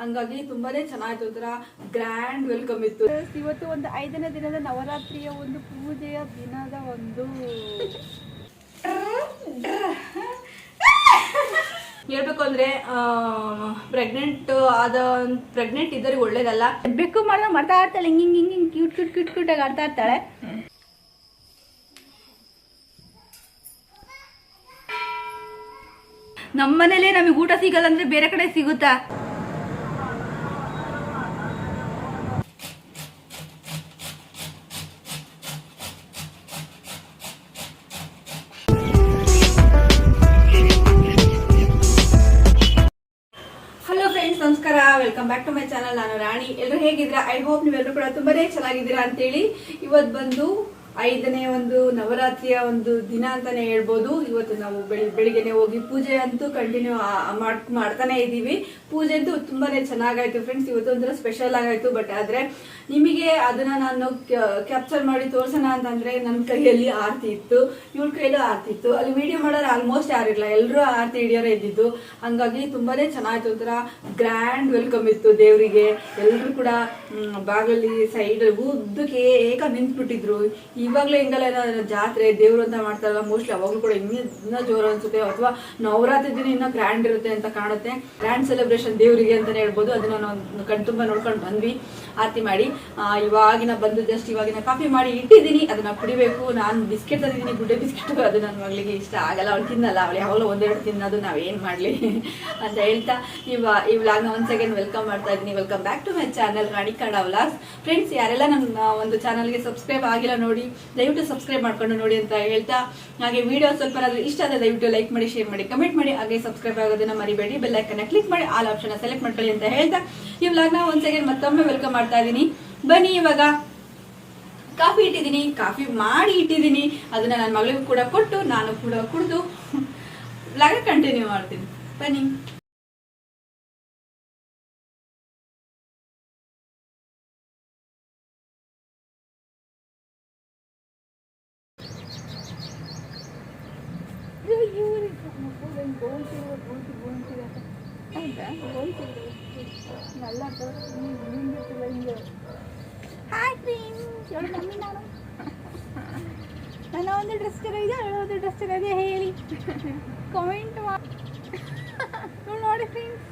ಹಂಗಾಗಿ ತುಂಬಾನೇ ಚೆನ್ನಾಗಿತ್ತು ಒಂಥರ ಗ್ರ್ಯಾಂಡ್ ವೆಲ್ಕಮ್ ಇತ್ತು. ಇವತ್ತು ಒಂದು ಐದನೇ ದಿನದ ನವರಾತ್ರಿಯ ಒಂದು ಪೂಜೆಯ ದಿನದ ಒಂದು ಹೇಳ್ಬೇಕು ಅಂದ್ರೆ ಪ್ರೆಗ್ನೆಂಟ್ ಆದ ಪ್ರೆಗ್ನೆಂಟ್ ಇದ್ದವ್ರಿಗೆ ಒಳ್ಳೇದಲ್ಲ. ಬೆಕ್ಕು ಮಾಡಿದ್ರೆ ಮಾಡ್ತಾ ಇರ್ತಾಳೆ ಹಿಂಗ್ ಹಿಂಗ್ ಹಿಂಗ್ ಹಿಂಗ್ ಕ್ಯೂಟ್ ಕ್ಯೂಟ್ ಕ್ಯೂಟ್ ಕ್ಯೂಟ್ ಆಗಿ ಆಡ್ತಾ ಇರ್ತಾಳೆ. ನಮ್ಮನೇಲೆ ನಮಗೆ ಊಟ ಸಿಗಲ್ಲ ಅಂದ್ರೆ ಬೇರೆ ಕಡೆ ಸಿಗುತ್ತಾ? ಚೆನ್ನಾಗಿದ್ದೀರಾ ಅಂತೇಳಿ ಇವತ್ತು ಬಂದು ಐದನೇ ಒಂದು ನವರಾತ್ರಿಯ ಒಂದು ದಿನ ಅಂತಾನೆ ಹೇಳ್ಬೋದು. ಇವತ್ತು ನಾವು ಬೆಳಿ, ಬೆಳಿಗ್ಗೆನೆ ಹೋಗಿ ಪೂಜೆ ಅಂತೂ ಕಂಟಿನ್ಯೂ ಮಾಡ್, ಮಾಡ್ತಾನೆ ಇದ್ದೀವಿ. ಪೂಜೆ ಅಂತೂ ತುಂಬಾನೇ ಚೆನ್ನಾಗಾಯ್ತು ಫ್ರೆಂಡ್ಸ್ ಇವತ್ತು ಒಂಥರ ಸ್ಪೆಷಲ್ ಆಗಾಯ್ತು ಬಟ್ ಆದ್ರೆ ನಿಮಗೆ ಅದನ್ನ ನಾನು ಕ್ಯಾಪ್ಚರ್ ಮಾಡಿ ತೋರ್ಸೋಣ ಅಂತಂದ್ರೆ ನನ್ನ ಕೈಯಲ್ಲಿ ಆರ್ತಿ ಇತ್ತು. ಇವ್ರ ಕೈಯಲ್ಲೂ ಆರ್ತಿ ಇತ್ತು. ಅಲ್ಲಿ ವಿಡಿಯೋ ಮಾಡೋರು ಆಲ್ಮೋಸ್ಟ್ ಯಾರಿಲ್ಲ ಎಲ್ಲರೂ ಆರತಿ ಹಿಡಿಯೋರೇ ಇದ್ದಿದ್ದು. ಹಂಗಾಗಿ ತುಂಬಾನೇ ಚೆನ್ನಾಗಿತ್ತು ಒಂಥರ ಗ್ರ್ಯಾಂಡ್ ವೆಲ್ಕಮ್ ಇತ್ತು ದೇವರಿಗೆ. ಎಲ್ಲರೂ ಕೂಡ ಬಾಗಲಿ ಸೈಡ್ ಉದ್ದಕ್ಕೆ ಏಕ ನಿಂತ್ಬಿಟ್ಟಿದ್ರು. ಇವಾಗ್ಲೇ ಹಿಂಗಲ್ಲ ಏನಾದ್ರು ಜಾತ್ರೆ, ದೇವ್ರು ಅಂತ ಮಾಡ್ತಾರಲ್ಲ ಮೋಸ್ಟ್ಲಿ ಅವಾಗ್ಲೂ ಕೂಡ ಇನ್ನೂ ಇನ್ನೂ ಜೋರು ಅನ್ಸುತ್ತೆ. ಅಥವಾ ನವರಾತ್ರಿ ದಿನ ಇನ್ನೂ ಗ್ರ್ಯಾಂಡ್ ಇರುತ್ತೆ ಅಂತ ಕಾಣುತ್ತೆ. ಗ್ರ್ಯಾಂಡ್ ಸೆಲೆಬ್ರೇಷನ್ ದೇವರಿಗೆ ಅಂತಾನೆ ಹೇಳ್ಬೋದು. ಅದನ್ನ ನಾವು ಕಣ್ತುಂಬ ನೋಡ್ಕೊಂಡು ಬಂದ್ವಿ, ಆರತಿ ಮಾಡಿ. ಇವಾಗಿನ ಬಂದು ಜಸ್ಟ್ ಇವಾಗಿನ ಕಾಫಿ ಮಾಡಿ ಇಟ್ಟಿದ್ದೀನಿ, ಅದನ್ನ ಕುಡಿಬೇಕು. ನಾನು ಬಿಸ್ಕೆಟ್ ತಂದಿದ್ದೀನಿ, ಗುಡ್ಡೆ ಬಿಸ್ಕೆಟ್. ಅದು ನನ್ನ ಮಗಳಿಗೆ ಇಷ್ಟ ಆಗಲ್ಲ. ಅವಳು ತಿನ್ನಲ್ಲ. ಅವಳು ಯಾವಾಗಲೂ ಒಂದೆರಡು ತಿನ್ನೋದು ನಾವೇನು ಮಾಡ್ಲಿ ಅಂತ ಹೇಳ್ತಾ ಇವ ಈ ವ್ಲಾಗ್ನ ಒಂದ್ ಸೆಕೆಂಡ್ ವೆಲ್ಕಮ್ ಮಾಡ್ತಾ ಇದ್ದೀನಿ. Welcome back to my channel Rani Kannada vlogs friends ಯಾರೆಲ್ಲ ನನ್ನ ಒಂದು ಚಾನಲ್ಗೆ ಸಬ್ಸ್ಕ್ರೈಬ್ ಆಗಿಲ್ಲ ನೋಡಿ ದಯವಿಟ್ಟು ಸಬ್ಸ್ಕ್ರೈಬ್ ಮಾಡ್ಕೊಂಡು ನೋಡಿ ಅಂತ ಹೇಳ್ತಾ, ಹಾಗೆ ವಿಡಿಯೋ ಸ್ವಲ್ಪ ಇಷ್ಟ ಆದರೆ ದಯವಿಟ್ಟು ಲೈಕ್ ಮಾಡಿ ಶೇರ್ ಮಾಡಿ ಕಮೆಂಟ್ ಮಾಡಿ, ಹಾಗೆ ಸಬ್ಸ್ಕ್ರೈಬ್ ಆಗೋದನ್ನ ಮರಿಬೇಡಿ. ಬೆಲ್ ಐಕನ್ ಕ್ಲಿಕ್ ಮಾಡಿ ಆಲ್ ಆಪ್ಷನ್ ಸೆಲೆಕ್ಟ್ ಮಾಡ್ಕೊಳ್ಳಿ ಅಂತ ಹೇಳ್ತಾ, ಈ ವ್ಲಾಗ್ನ ಒಂದ್ ಸೆಕೆಂಡ್ ಮತ್ತೊಮ್ಮೆ ವೆಲ್ಕಮ್ ಮಾಡ್ತಾ ಇದ್ದೀನಿ. ಬನ್ನಿ ಇವಾಗ. ಕಾಫಿ ಇಟ್ಟಿದ್ದೀನಿ, ಕಾಫಿ ಮಾಡಿ ಇಟ್ಟಿದ್ದೀನಿ. ಅದನ್ನ ನನ್ನ ಮಗಳಿಗೂ ಕೂಡ ಕೊಟ್ಟು, ನಾನು ಕೂಡ ಕುಡಿದು ವ್ಲಾಗ್ ಕಂಟಿನ್ಯೂ ಮಾಡ್ತೀನಿ. ಬನ್ನಿ ಹಾಯ್ ಫ್ರೆಂಡ್ಸ್ ಇವಳು ಮಮ್ಮಿ ನಾನು ನನ್ನ ಒಂದು ಡ್ರೆಸ್ ಚೆನ್ನಾಗಿದೆ ಅವಳ ಒಂದು ಡ್ರೆಸ್ ಚೆನ್ನಾಗಿದೆ ಹೇಳಿ ಕಾಮೆಂಟ್ ಮಾಡಿ ಇವ್ಳು ನೋಡಿ ಫ್ರೆಂಡ್ಸ್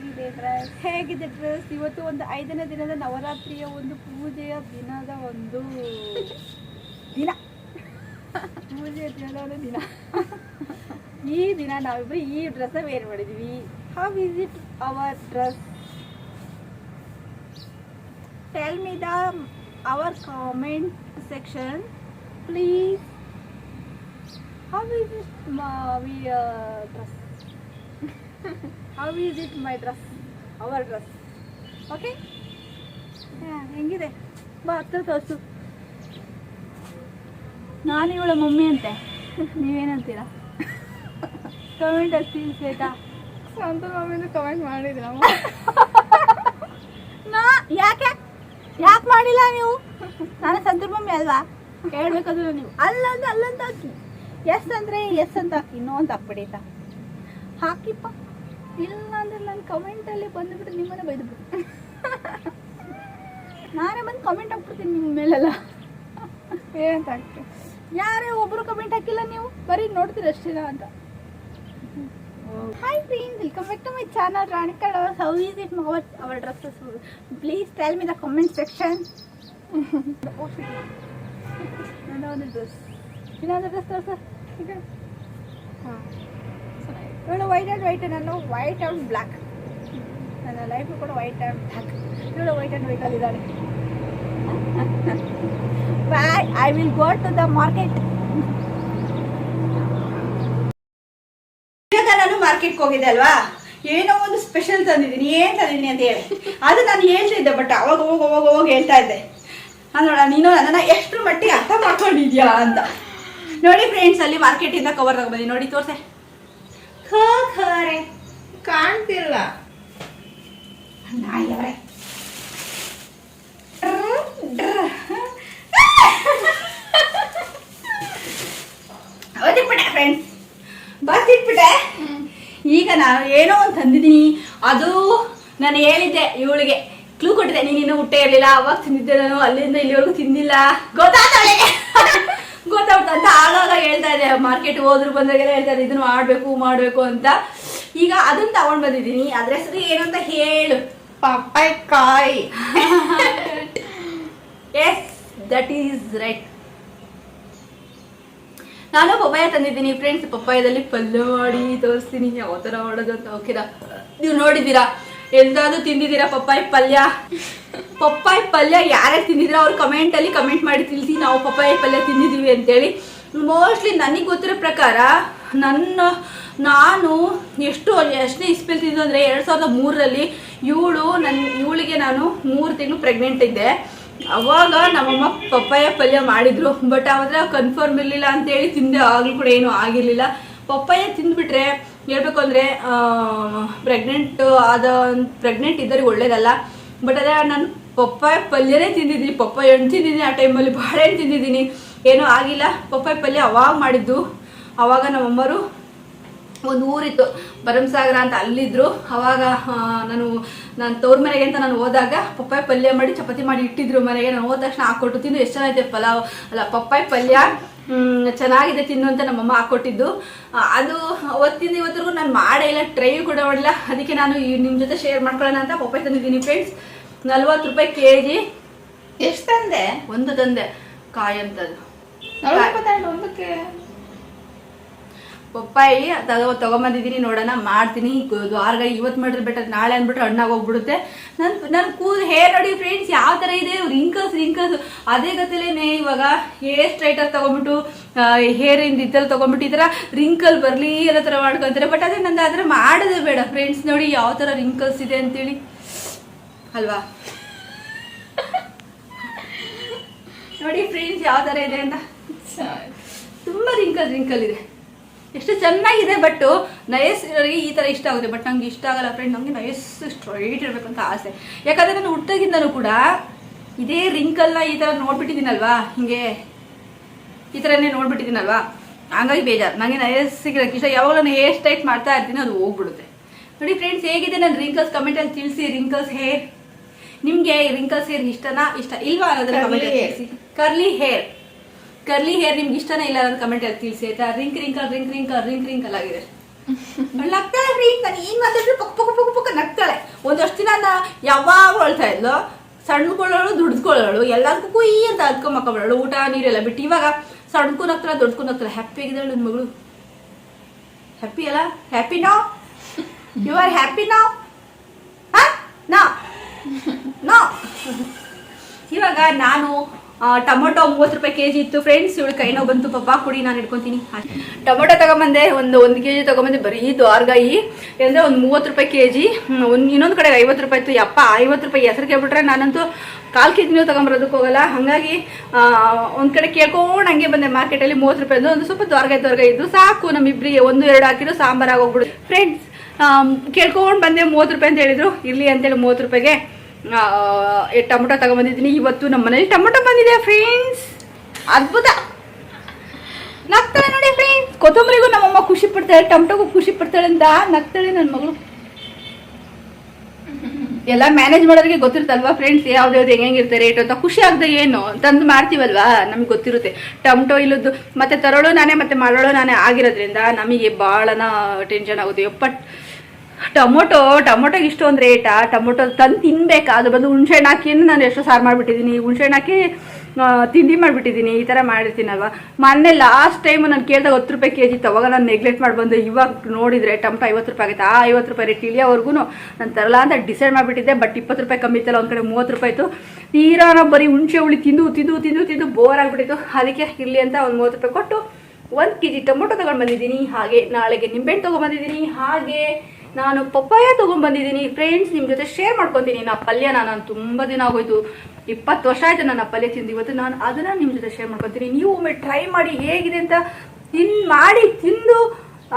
ಹೇಗಿದೆ ಡ್ರೆಸ್? ಹೇಗಿದೆ ಡ್ರೆಸ್? ಇವತ್ತು ಒಂದು ಐದನೇ ದಿನದ ನವರಾತ್ರಿಯ ಒಂದು ಪೂಜೆಯ ದಿನದ ಒಂದು ದಿನ. ಪೂಜೆಯ ದಿನದ ಒಂದು ದಿನ. ಈ ದಿನ ನಾವಿಬ್ರು ಈ ಡ್ರೆಸ್ ವೇರ್ ಮಾಡಿದೀವಿ. How is it our dress tell me the our comment section please. Dress Ha ha my we, is it my dress our dress okay ಹೆಂಗಿದೆ? ಬಾ ಹತ್ರ ತೋರಿಸು. ನಾನು ಇವಳ ಮಮ್ಮಿ ಅಂತೆ. ನೀವೇನಂತೀರಾ? ಕಮೆಂಟ್ ಅಲ್ಲಿ ಶ್ವೇತಾ ಸ್ವಂತ ಮಮ್ಮಿನ ಕಮೆಂಟ್ ಮಾಡಿದ್ರ? ನಾ ಯಾಕೆ? ಯಾಕೆ ಮಾಡಿಲ್ಲ ನೀವು? ನಾನು ಸಂತೂರ್ ಮಮ್ಮಿ ಅಲ್ವಾ? ಹೇಳ್ಬೇಕಾದ್ರೆ ನೀವು. ಅಲ್ಲ ಅಂದ್ರೆ ಅಲ್ಲಂತ ಹಾಕಿ ಎಸ್ ಅಂದ್ರೆ ಎಸ್ ಅಂತ ಹಾಕಿ ನೋ ಅಂತ ಹಾಕ್ಬಿಡಿ ಆಯ್ತಾ? ಹಾಕಿಪ್ಪ. ಇಲ್ಲ ಅಂದ್ರೆ ನನ್ನ ಕಮೆಂಟಲ್ಲಿ ಬಂದುಬಿಟ್ಟು ನಿಮ್ಮನ್ನೇ ಬೈದ್ಬಿಟ್ಟು. ನಾನೇ ಬಂದು ಕಮೆಂಟ್ ಹಾಕ್ಬಿಡ್ತೀನಿ ನಿಮ್ಮ ಮೇಲೆಲ್ಲ. ಏನಂತ ಹಾಕ್ತೀನಿ ಯಾರೇ ಒಬ್ರು ಕಮೆಂಟ್ ಹಾಕಿಲ್ಲ ನೀವು? ಬರೀ ನೋಡ್ತೀರ ಅಷ್ಟೇನಾ ಅಂತ. Hi friends welcome back to my channel Rani our how is it mower our dresses please tell me the comment section ನನ್ನ ಒಂದು ಡ್ರೆಸ್ ಇನ್ನೊಂದು ಡ್ರೆಸ್ ತೋರಿಸ ಈಗ ಹಾಂ. ಇವಳು ವೈಟ್ ಆ್ಯಂಡ್ ವೈಟ್ ನಾನು ವೈಟ್ ಆ್ಯಂಡ್ ಬ್ಲ್ಯಾಕ್ ನನ್ನ ಲೈಫು ಕೂಡ ವೈಟ್ ಆ್ಯಂಡ್ ಬ್ಲ್ಯಾಕ್ ಇವಳು white and white ಅಲ್ಲಿದ್ದಾಳೆ. Bye I will go to the market ನಾನು ಮಾರ್ಕೆಟ್ಗೆ ಹೋಗಿದ್ದೆ ಅಲ್ವಾ? ಏನೋ ಒಂದು ಸ್ಪೆಷಲ್ ತಂದಿದ್ದೀನಿ. ಏನ್ ತಂದಿದ್ದೀನಿ ಅಂತ ಹೇಳಿ. ಅದು ನಾನು ಹೇಳ್ತಿದ್ದೆ ಬಟ್ ಅವಾಗ ಹೋಗಿ ಹೋಗಿ ಹೋಗಿ ಹೇಳ್ತಾ ಇದ್ದೆ. ನೋಡ, ನೀನು ನನ್ನ ಎಷ್ಟು ಮಟ್ಟಿಗೆ ಅರ್ಥ ಮಾಡ್ಕೊಂಡಿದ್ಯಾ ಅಂತ. ನೋಡಿ ಫ್ರೆಂಡ್ಸ್ ಅಲ್ಲಿ ಮಾರ್ಕೆಟಿಂದ ಕವರ್ ತಗೊಂಡ್ಬಂದಿ ನೋಡಿ, ತೋರ್ಸೆ. ಖರೆ ಕಾಣ್ತಿಲ್ಲ. ನಾಯಿಯವರೇ. ಓದಿಟ್ಬಿಟ್ಟೆ ಫ್ರೆಂಡ್ಸ್ ಬರ್ತಿಟ್ಬಿಟ್ಟೆ. ಈಗ ನಾನು ಏನೋ ಒಂದು ತಂದಿದ್ದೀನಿ. ಅದು ನಾನು ಹೇಳಿದ್ದೆ ಇವಳಿಗೆ. ಕ್ಲೂ ಕೊಟ್ಟಿದ್ದೆ ನೀನು ಇನ್ನೂ ಹುಟ್ಟೆ ಇರಲಿಲ್ಲ. ಅವಾಗ ತಿಂದಿದ್ದೆ ನಾನು ಅಲ್ಲಿಂದ ಇಲ್ಲಿವರೆಗೂ ತಿಂದಿಲ್ಲ. ಗೊತ್ತಾಗ್ತಾಳೆ ಗೊತ್ತಾಗ್ತಾ ಅಂತ ಆಗಾಗ ಹೇಳ್ತಾ ಇದೆ. ಮಾರ್ಕೆಟ್ ಹೋದ್ರು ಬಂದಾಗೆಲ್ಲ ಹೇಳ್ತಾ ಇದೆ ಇದನ್ನು ಮಾಡ್ಬೇಕು ಮಾಡ್ಬೇಕು ಅಂತ. ಈಗ ಅದನ್ನ ತಗೊಂಡ್ ಬಂದಿದ್ದೀನಿ. ಅದ್ರ ಹೆಸರು ಏನು ಅಂತ ಹೇಳು. ಪಪ್ಪಾಯಿ ಕಾಯಿ. ಎಸ್ ದಟ್ ಈಸ್ ರೈಟ್ ನಾನು ಪಪ್ಪಾಯ ತಂದಿದ್ದೀನಿ. ಫ್ರೆಂಡ್ಸ್ ಪಪ್ಪಾಯದಲ್ಲಿ ಪಲ್ಯ ಮಾಡಿ ತೋರಿಸ್ತೀನಿ. ಯಾವ ಥರ ಮಾಡೋದು ಅಂತ. ಓಕೆನಾ ನೀವು ನೋಡಿದ್ದೀರಾ? ಎಂದಾದ್ರೂ ತಿಂದಿದ್ದೀರಾ ಪಪ್ಪಾಯಿ ಪಲ್ಯ? ಪಪ್ಪಾಯಿ ಪಲ್ಯ ಯಾರೇ ತಿಂದಿದ್ರ ಅವ್ರು ಕಮೆಂಟ್ ಅಲ್ಲಿ ಕಮೆಂಟ್ ಮಾಡಿ ತಿಳಿಸಿ ನಾವು ಪಪ್ಪಾಯಿ ಪಲ್ಯ ತಿಂದಿದ್ದೀವಿ ಅಂತೇಳಿ. ಮೋಸ್ಟ್ಲಿ ನನಗೆ ಗೊತ್ತಿರೋ ಪ್ರಕಾರ ನನ್ನ, ನಾನು ಎಷ್ಟು ಎಷ್ಟನೇ ಇಸ್ಪೆಲ್ ತಿಂದು ಅಂದರೆ ಎರಡು ಸಾವಿರದ ಮೂರರಲ್ಲಿ ಇವಳು ನನ್ನ ಇವಳಿಗೆ ನಾನು ಮೂರು ತಿಂಗಳು ಪ್ರೆಗ್ನೆಂಟ್ ಇದ್ದೆ. ಅವಾಗ ನಮ್ಮಮ್ಮ ಪಪ್ಪಾಯ ಪಲ್ಯ ಮಾಡಿದ್ರು. ಬಟ್ ಅವಾಗ ಕನ್ಫರ್ಮ್ ಇರಲಿಲ್ಲ ಅಂತೇಳಿ ತಿಂದೆ. ಆಗ್ಲೂ ಕೂಡ ಏನೂ ಆಗಿರಲಿಲ್ಲ. ಪಪ್ಪಾಯ ತಿಂದ್ಬಿಟ್ರೆ ಹೇಳ್ಬೇಕು ಅಂದರೆ ಪ್ರೆಗ್ನೆಂಟ್ ಆದ ಪ್ರೆಗ್ನೆಂಟ್ ಇದ್ದವ್ರಿಗೆ ಒಳ್ಳೇದಲ್ಲ. ಬಟ್ ಅದೇ ನಾನು ಪಪ್ಪಾಯ ಪಲ್ಯನೇ ತಿಂದಿದ್ದೀನಿ. ಪಪ್ಪಾಯ ಹಣ್ಣು ತಿಂದಿದ್ದೀನಿ ಆ ಟೈಮಲ್ಲಿ ಬಾಳೆಹಣ್ಣು ತಿಂದಿದ್ದೀನಿ. ಏನೂ ಆಗಿಲ್ಲ. ಪಪ್ಪಾಯ ಪಲ್ಯ ಅವಾಗ ಮಾಡಿದ್ದು. ಅವಾಗ ನಮ್ಮಮ್ಮರು ಒಂದು ಊರಿತ್ತು. ಭರಮಸಾಗರ ಅಂತ ಅಲ್ಲಿದ್ರು. ಅವಾಗ ನಾನು ನಾನು ತವ್ರ ಮನೆಗೆ ಅಂತ ನಾನು ಹೋದಾಗ ಪಪ್ಪಾಯ ಪಲ್ಯ ಮಾಡಿ ಚಪಾತಿ ಮಾಡಿ ಇಟ್ಟಿದ್ರು ಮನೆಗೆ. ನಾನು ಹೋದ ತಕ್ಷಣ ಹಾಕೊಟ್ಟು ತಿಂದು ಎಷ್ಟು ಚೆನ್ನಾಗಿದೆ ಪಲಾವ್. ಅಲ್ಲ, ಪಪ್ಪಾಯ ಪಲ್ಯ ಚೆನ್ನಾಗಿದೆ ತಿನ್ನು ಅಂತ ನಮ್ಮಮ್ಮ ಹಾಕೊಟ್ಟಿದ್ದು. ಅದು ಅವತ್ತಿಂದ ಇವತ್ತಿಗೂ ನಾನು ಮಾಡೇ ಇಲ್ಲ ಟ್ರೈ ಕೂಡ ಮಾಡಿಲ್ಲ. ಅದಕ್ಕೆ ನಾನು ನಿಮ್ಮ ಜೊತೆ ಶೇರ್ ಮಾಡ್ಕೊಳ್ಳೋಣ ಅಂತ ಪಪ್ಪಾಯಿ ತಂದಿದ್ದೀನಿ ಫ್ರೆಂಡ್ಸ್ ನಲ್ವತ್ತು ರೂಪಾಯಿ ಕೆ ಜಿ ಎಷ್ಟು ತಂದೆ? ಒಂದು ತಂದೆ. ಕಾಯಂತದ್ದು. ಒಂದಕ್ಕೆ ಪಪ್ಪಾಯಿ ತಗೋ ತಗೊಂಬಂದಿದ್ದೀನಿ ನೋಡೋಣ ಮಾಡ್ತೀನಿ. ದ್ವಾರಗ ಇವತ್ತು ಮಾಡಿದ್ರೆ ಬೆಟರ್ ನಾಳೆ ಅಂದ್ಬಿಟ್ಟು ಹಣ್ಣಾಗಿ ಹೋಗ್ಬಿಡುತ್ತೆ. ನನ್ ನನ್ನ ಕೂದಲು ಹೇರ್ ನೋಡಿ ಫ್ರೆಂಡ್ಸ್ ಯಾವ ಥರ ಇದೆ? ರಿಂಕಲ್ಸ್ ರಿಂಕಲ್ಸ್ ಅದೇ ಗತಿಲೇನೆ ಇವಾಗ ಹೇರ್ ಸ್ಟ್ರೈಟರ್ ತಗೊಂಬಿಟ್ಟು ಹೇರ್ ಇಂದ ಇದ್ದಲ್ಲಿ ತಗೊಂಬಿಟ್ಟು ಈ ಥರ ರಿಂಕಲ್ ಬರಲಿ ಎಲ್ಲ ಥರ ಮಾಡ್ಕೊತಾರೆ. ಬಟ್ ಅದೇ ನಂದು ಆದರೆ ಮಾಡೋದೇ ಬೇಡ. ಫ್ರೆಂಡ್ಸ್ ನೋಡಿ ಯಾವ ಥರ ರಿಂಕಲ್ಸ್ ಇದೆ ಅಂತೇಳಿ. ಅಲ್ವಾ? ನೋಡಿ ಫ್ರೆಂಡ್ಸ್ ಯಾವ ಥರ ಇದೆ ಅಂತ. ತುಂಬ ರಿಂಕಲ್ ರಿಂಕಲ್ ಇದೆ. ಎಷ್ಟು ಚೆನ್ನಾಗಿದೆ ಬಟ್ ನಯಸ್ ಇರೋರಿಗೆ ಈ ಥರ ಇಷ್ಟ ಆಗುತ್ತೆ. ಬಟ್ ನಂಗೆ ಇಷ್ಟ ಆಗಲ್ಲ ಫ್ರೆಂಡ್ ನನಗೆ ನಯಸ್ ಸ್ಟ್ರೈಟ್ ಇರಬೇಕಂತ ಆಸೆ. ಯಾಕಂದ್ರೆ ನಾನು ಹುಟ್ಟಾಗಿಂದನೂ ಕೂಡ ಇದೇ ರಿಂಕಲ್ನ ಈ ಥರ ನೋಡ್ಬಿಟ್ಟಿದ್ದೀನಲ್ವಾ? ಹಿಂಗೆ ಈ ಥರನೇ ನೋಡ್ಬಿಟ್ಟಿದ್ದೀನಲ್ವಾ? ಹಂಗಾಗಿ ಬೇಜಾರು. ನನಗೆ ನಯಸ್ಸಿಗಿರೋಕ್ಕೆ ಇಷ್ಟ. ಯಾವಾಗ ನಾನು ಹೇರ್ ಸ್ಟೈಟ್ ಮಾಡ್ತಾ ಇರ್ತೀನಿ, ಅದು ಹೋಗ್ಬಿಡುತ್ತೆ. ನೋಡಿ ಫ್ರೆಂಡ್ಸ್ ಹೇಗಿದೆ ನನ್ನ ರಿಂಕಲ್ಸ್ ಕಮೆಂಟಲ್ಲಿ ತಿಳಿಸಿ ರಿಂಕಲ್ಸ್ ಹೇರ್ ನಿಮಗೆ ರಿಂಕಲ್ಸ್ ಹೇರ್ ಇಷ್ಟನಾ? ಇಷ್ಟ ಇಲ್ವಾ comment curly hair curly hair ನಿಮ್ಗೆ ಇಷ್ಟನೇ ಇಲ್ಲ ಅನ್ನೋದು ಕಮೆಂಟ್ ಅಲ್ಲಿ ತಿಳಿಸಿ ಆಯ್ತಾ? ರಿಂಕ್ ರಿಂಕ್ ರಿಂಕ್ ರಿಂಕ್ ರಿಂಕ್ ರಿಂಕಲ್ ಆಗಿದೆ. ನಗ್ತಾಳೆ ರೀ ನಾನು ಏನ್ ಮಾತಾಡಿದ್ರು ಪಕ್ಕ ಪಕ್ಕ ಪಕ್ಕ ಪಕ್ಕ ನಗ್ತಾಳೆ. ಒಂದಷ್ಟು ದಿನ ಯಾವಾಗ ಹೊಳ್ತಾ ಇದ್ಲು? ಸಣ್ಣಕೊಳ್ಳೋಳು ದುಡ್ದುಕೊಳ್ಳೋಳು ಎಲ್ಲದಕ್ಕೂ ಈ ಅಂತ ಅದ್ಕೊಂಬಕ್ಕೊಂಬಳು ಊಟ ನೀರೆಲ್ಲ ಬಿಟ್ಟು ಇವಾಗ ಸಣ್ಣಕ್ಕೂ ನಗ್ತಾಳೆ ದೊಡ್ಡಕ್ಕೂ ನಗ್ತಾಳೆ. ಹ್ಯಾಪಿ ಆಗಿದ್ದಾಳೆ ನನ್ನ ಮಗಳು. ಹ್ಯಾಪಿ ಅಲ್ಲ? ಹ್ಯಾಪಿ ನಾ? ಯು ಆರ್ ಹ್ಯಾಪಿ ನಾವ್ ನಾ. ನೋ. ಇವಾಗ ನಾನು ಟೊಮೊಟೊ ಮೂವತ್ತು ರೂಪಾಯಿ ಕೆ ಜಿ ಇತ್ತು. ಫ್ರೆಂಡ್ಸ್ ಇವಳು ಕೈ ನೋವು ಬಂತು. ಪಪ್ಪ, ಕುಡಿ, ನಾನು ಇಟ್ಕೊತೀನಿ ಟೊಮೊಟೊ ತಗೊಂಬಂದೆ, ಒಂದು ಒಂದು ಕೆ ಜಿ ತಗೊಂಬಂದೆ, ಬರೀ ದ್ವಾರ್ಗಾಯಿ ಅಂದರೆ ಒಂದು ಮೂವತ್ತು ರೂಪಾಯಿ ಕೆ ಜಿ ಒಂದು ಇನ್ನೊಂದು ಕಡೆ ಐವತ್ತು ರೂಪಾಯಿ ಇತ್ತು. ಯಪ್ಪ, ಐವತ್ತು ರೂಪಾಯಿ ಹೆಸರು ಕೇಳ್ಬಿಟ್ರೆ ನಾನಂತೂ ಕಾಲು ಕೆ ಜಿನೂ ತಗೊಂಬರೋದಕ್ಕೆ ಹೋಗಲ್ಲ. ಹಾಗಾಗಿ ಒಂದು ಕಡೆ ಕೇಳ್ಕೊಂಡು ಹಂಗೆ ಬಂದೆ ಮಾರ್ಕೆಟಲ್ಲಿ ಮೂವತ್ತು ರೂಪಾಯಿ ಒಂದು ಸ್ವಲ್ಪ ದ್ವಾರ್ಗಾಯಿ ದ್ವಾರ್ಗಾಯಿ ಇದ್ದು ಸಾಕು ನಮ್ಮಿಬ್ಬರಿಗೆ ಒಂದು, ಎರಡು ಹಾಕಿರೋ ಸಾಂಬಾರು ಫ್ರೆಂಡ್ಸ್ ಕೇಳ್ಕೊಂಡು ಬಂದೆ ಮೂವತ್ತು ರೂಪಾಯಿ ಅಂತ ಹೇಳಿದ್ರು. ಇರಲಿ ಅಂತೇಳಿ ಮೂವತ್ತು ರೂಪಾಯಿಗೆ. ಟೊಮೊಟೊ ತಗೊಂಬಂದಿದ್ದೀನಿ. ಇವತ್ತು ನಮ್ಮ ಮನೇಲಿ ಟೊಮೊಟೊ ಬಂದಿದೆ ಫ್ರೆಂಡ್ಸ್ ಅದ್ಭುತ. ನಗ್ತಾಳೆ ನೋಡಿ ಫ್ರೆಂಡ್ಸ್ ಕೊತ್ತಂಬರಿಗೂ ನಮ್ಮಮ್ಮ ಖುಷಿ ಪಡ್ತಾಳೆ, ಟೊಮೊಟೊಗೂ ಖುಷಿ ಪಡ್ತಾಳೆ ಅಂತ ನಗ್ತಾಳೆ ನನ್ನ ಮಗಳು. ಎಲ್ಲ ಮ್ಯಾನೇಜ್ ಮಾಡೋರಿಗೆ ಗೊತ್ತಿರುತ್ತಲ್ವಾ ಫ್ರೆಂಡ್ಸ್ ಯಾವ್ದು ಯಾವ್ದು ಹೆಂಗೆ ರೇಟ್ ಅಂತ. ಖುಷಿ ಆಗದೆ ಏನು? ತಂದು ಮಾಡ್ತೀವಲ್ವಾ? ನಮಗೆ ಗೊತ್ತಿರುತ್ತೆ. ಟೊಮೊಟೊ ಇಲ್ಲದ್ದು, ಮತ್ತೆ ತರೋಳು ನಾನೇ, ಮತ್ತೆ ಮಾಡೋಳು ನಾನೇ ಆಗಿರೋದ್ರಿಂದ ನಮಗೆ ಭಾಳನ ಟೆನ್ಷನ್ ಆಗುತ್ತೆ. ಯಪ್ಪ ಟೊಮೊಟೊ, ಟೊಮೊಟೊಗೆ ಇಷ್ಟೊಂದು ರೇಟಾ ಟೊಮೊಟೊ ತಂದು ತಿನ್ಬೇಕಾ? ಅದು ಬಂದು ಹಾಕಿ ನಾನು ಎಷ್ಟೋ ಸಾರು ಮಾಡಿಬಿಟ್ಟಿದ್ದೀನಿ ಹುಣ್ಸೆಹಣ್ಣು ಹಾಕಿ ತಿಂಡಿ ಮಾಡಿಬಿಟ್ಟಿದ್ದೀನಿ ಈ ಥರ ಮಾಡಿರ್ತೀನಲ್ವ? ಮೊನ್ನೆ ಲಾಸ್ಟ್ ಟೈಮ್ ನಾನು ಕೇಳಿದಾಗ ಹತ್ತು ರೂಪಾಯಿ ಕೆ ಜಿ ತವಾಗ ನಾನು ನೆಗ್ಲೆಕ್ಟ್ ಮಾಡಿ ಇವಾಗ ನೋಡಿದರೆ ಟೊಮೊಟೊ ಐವತ್ತು ರೂಪಾಯಿ ಆಗುತ್ತೆ ಆ ಐವತ್ತು ರೂಪಾಯಿ ರೇಟ್ ಇಳಿಯೋವರೆಗೂ ನಾನು ತರಲ್ಲ ಅಂತ ಡಿಸೈಡ್ ಮಾಡಿಬಿಟ್ಟಿದ್ದೆ. ಬಟ್ ಇಪ್ಪತ್ತು ರೂಪಾಯಿ ಕಮ್ಮಿ ಇತ್ತಲ್ಲ, ಒಂದು ಕಡೆ ಮೂವತ್ತು ರೂಪಾಯಿ ಇತ್ತು. ತೀರಾ ನಾವು ಬರೀ ಹುಣಸೆ ಹುಳಿ ತಿಂದು ತಿಂದು ತಿಂದು ತಿಂದು ಬೋರ್ ಆಗಿಬಿಟ್ಟಿತ್ತು. ಅದಕ್ಕೆ ಇರಲಿ ಅಂತ ಒಂದು ಮೂವತ್ತು ರೂಪಾಯಿ ಕೊಟ್ಟು ಒಂದು ಕೆ ಜಿ ಟೊಮೊಟೊ ತೊಗೊಂಡು ಬಂದಿದ್ದೀನಿ. ಹಾಗೆ ನಾಳೆಗೆ ನಿಂಬೆಹಣ್ಣು ತೊಗೊಂಬಂದಿದ್ದೀನಿ ಹಾಗೆ ನಾನು ಪಪ್ಪಾಯ ತೊಗೊಂಡ್ಬಂದಿದ್ದೀನಿ. ಫ್ರೆಂಡ್ಸ್ ನಿಮ್ಮ ಜೊತೆ ಶೇರ್ ಮಾಡ್ಕೊತೀನಿ. ನಾ ಪಲ್ಯ ನಾನು ತುಂಬ ದಿನ ಆಗೋಯ್ತು. ಇಪ್ಪತ್ತು ವರ್ಷ ಆಯ್ತು ನಾನು ಪಲ್ಯ ತಿಂದು. ಇವತ್ತು ನಾನು ಅದನ್ನ ನಿಮ್ಮ ಜೊತೆ ಶೇರ್ ಮಾಡ್ಕೊತೀನಿ. ನೀವು ಒಮ್ಮೆ ಟ್ರೈ ಮಾಡಿ ಹೇಗಿದೆ ಅಂತ ತಿನ್, ಮಾಡಿ ತಿಂದು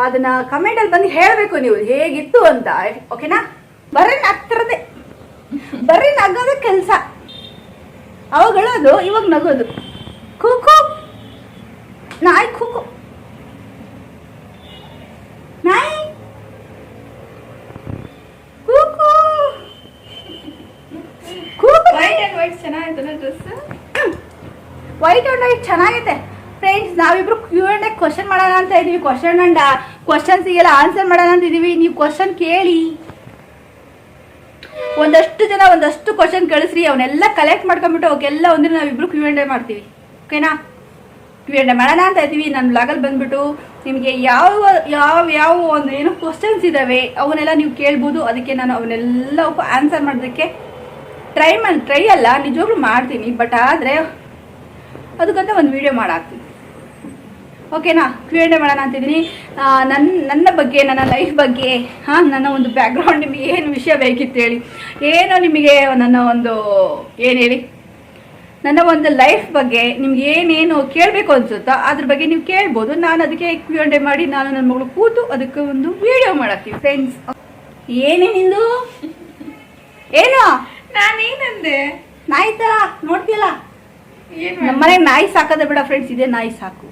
ಅದನ್ನ ಕಮೆಂಟಲ್ಲಿ ಬಂದು ಹೇಳಬೇಕು ನೀವು. ಹೇಗಿತ್ತು ಅಂತ. ಓಕೆನಾ ಬರ್ರಿ ನಗ್ತಿರದೆ ಬರ್ರಿ ನಗೋದು ಕೆಲಸ. ಅವಾಗಳೋದು ಇವಾಗ ನಗೋದು. ಕೂಕು ನಾಯಿ ಕೂಕು ನಾಯಿ Kuku white dress white and white ಚೆನ್ನಾಗೈತೆ ಫ್ರೆಂಡ್ಸ್ ನಾವಿಬ್ರು ಕ್ಯೂ ಅಂಡ್ ಕ್ವಶನ್ ಮಾಡೋಣ ಅಂತ ಇದೀವಿ ಕ್ವಶನ್ ಅಂಡ್ ಕ್ವಶನ್ಸಿಗೆಲ್ಲ ಆನ್ಸರ್ ಮಾಡೋಣ ಅಂತ ಇದೀವಿ ನೀವು ಕ್ವಶನ್ ಕೇಳಿ. ಒಂದಷ್ಟು ಜನ ಒಂದಷ್ಟು ಕ್ವಶನ್ ಕಳಿಸ್ರಿ. ಅವನ್ನೆಲ್ಲ ಕಲೆಕ್ಟ್ ಮಾಡ್ಕೊಂಬಿಟ್ಟು ಅವಕ್ಕೆಲ್ಲ ಒಂದಿನ ನಾವಿಬ್ರು ಕ್ಯೂ ಅಂಡ್ ಮಾಡ್ತೀವಿ. ಓಕೆನಾ ಕ್ಯೂ ಅಂಡ್ ಮಾಡೋಣ ಅಂತ ಇದ್ದೀವಿ. ನನ್ನ ಬ್ಲಾಗಲ್ಲಿ ಬಂದ್ಬಿಟ್ಟು ನಿಮಗೆ ಯಾವ ಯಾವ ಯಾವ ಒಂದು ಏನೋ ಕ್ವಶನ್ಸ್ ಇದ್ದಾವೆ ಅವನ್ನೆಲ್ಲ ನೀವು ಕೇಳ್ಬೋದು. ಅದಕ್ಕೆ ನಾನು ಅವನ್ನೆಲ್ಲ ಆನ್ಸರ್ ಮಾಡೋದಕ್ಕೆ ಟ್ರೈ ಮಾಡಿ ಟ್ರೈ ಅಲ್ಲ ನಿಜವಾಗ್ಲೂ ಮಾಡ್ತೀನಿ ಬಟ್ ಆದರೆ ಅದಕ್ಕಂತ ಒಂದು ವಿಡಿಯೋ ಮಾಡಾಕ್ತೀನಿ. ಓಕೆನಾ ಕ್ರಿಯೇಟ್ ಮಾಡೋಣ ಅಂತಿದ್ದೀನಿ. ನನ್ನ ನನ್ನ ಬಗ್ಗೆ ನನ್ನ ಲೈಫ್ ಬಗ್ಗೆ ಹಾಂ ನನ್ನ ಒಂದು ಬ್ಯಾಕ್ಗ್ರೌಂಡ್ ನಿಮಗೆ ಏನು ವಿಷಯ ಬೇಕಿತ್ತು ಹೇಳಿ. ಏನೋ ನಿಮಗೆ ನನ್ನ ಒಂದು ಏನು ಹೇಳಿ? ನನ್ನ ಒಂದು ಲೈಫ್ ಬಗ್ಗೆ ನಿಮ್ಗೆ ಏನೇನು ಕೇಳಬೇಕು ಅನ್ಸುತ್ತೋ ಅದ್ರ ಬಗ್ಗೆ ನೀವು ಕೇಳ್ಬೋದು. ನಾನು ಅದಕ್ಕೆ ಕ್ಯೂಂಡೆ ಮಾಡಿ ನಾನು ನನ್ನ ಮಗಳು ಕೂತು ಅದಕ್ಕೆ ಒಂದು ವಿಡಿಯೋ ಮಾಡಾಕ್ತೀವಿ ಫ್ರೆಂಡ್ಸ್ ಏನೇನಿಂದು ಏನೋ ಏನು? ನಾನೇನಂದೆ? ನಾಯಿ ತರ ನೋಡ್ತೀಯಲ್ಲ ನಮ್ಮನೆ ನಾಯಿ ಸಾಕದ ಬೇಡ ಫ್ರೆಂಡ್ಸ್ ಇದೆ ನಾಯಿ ಸಾಕು.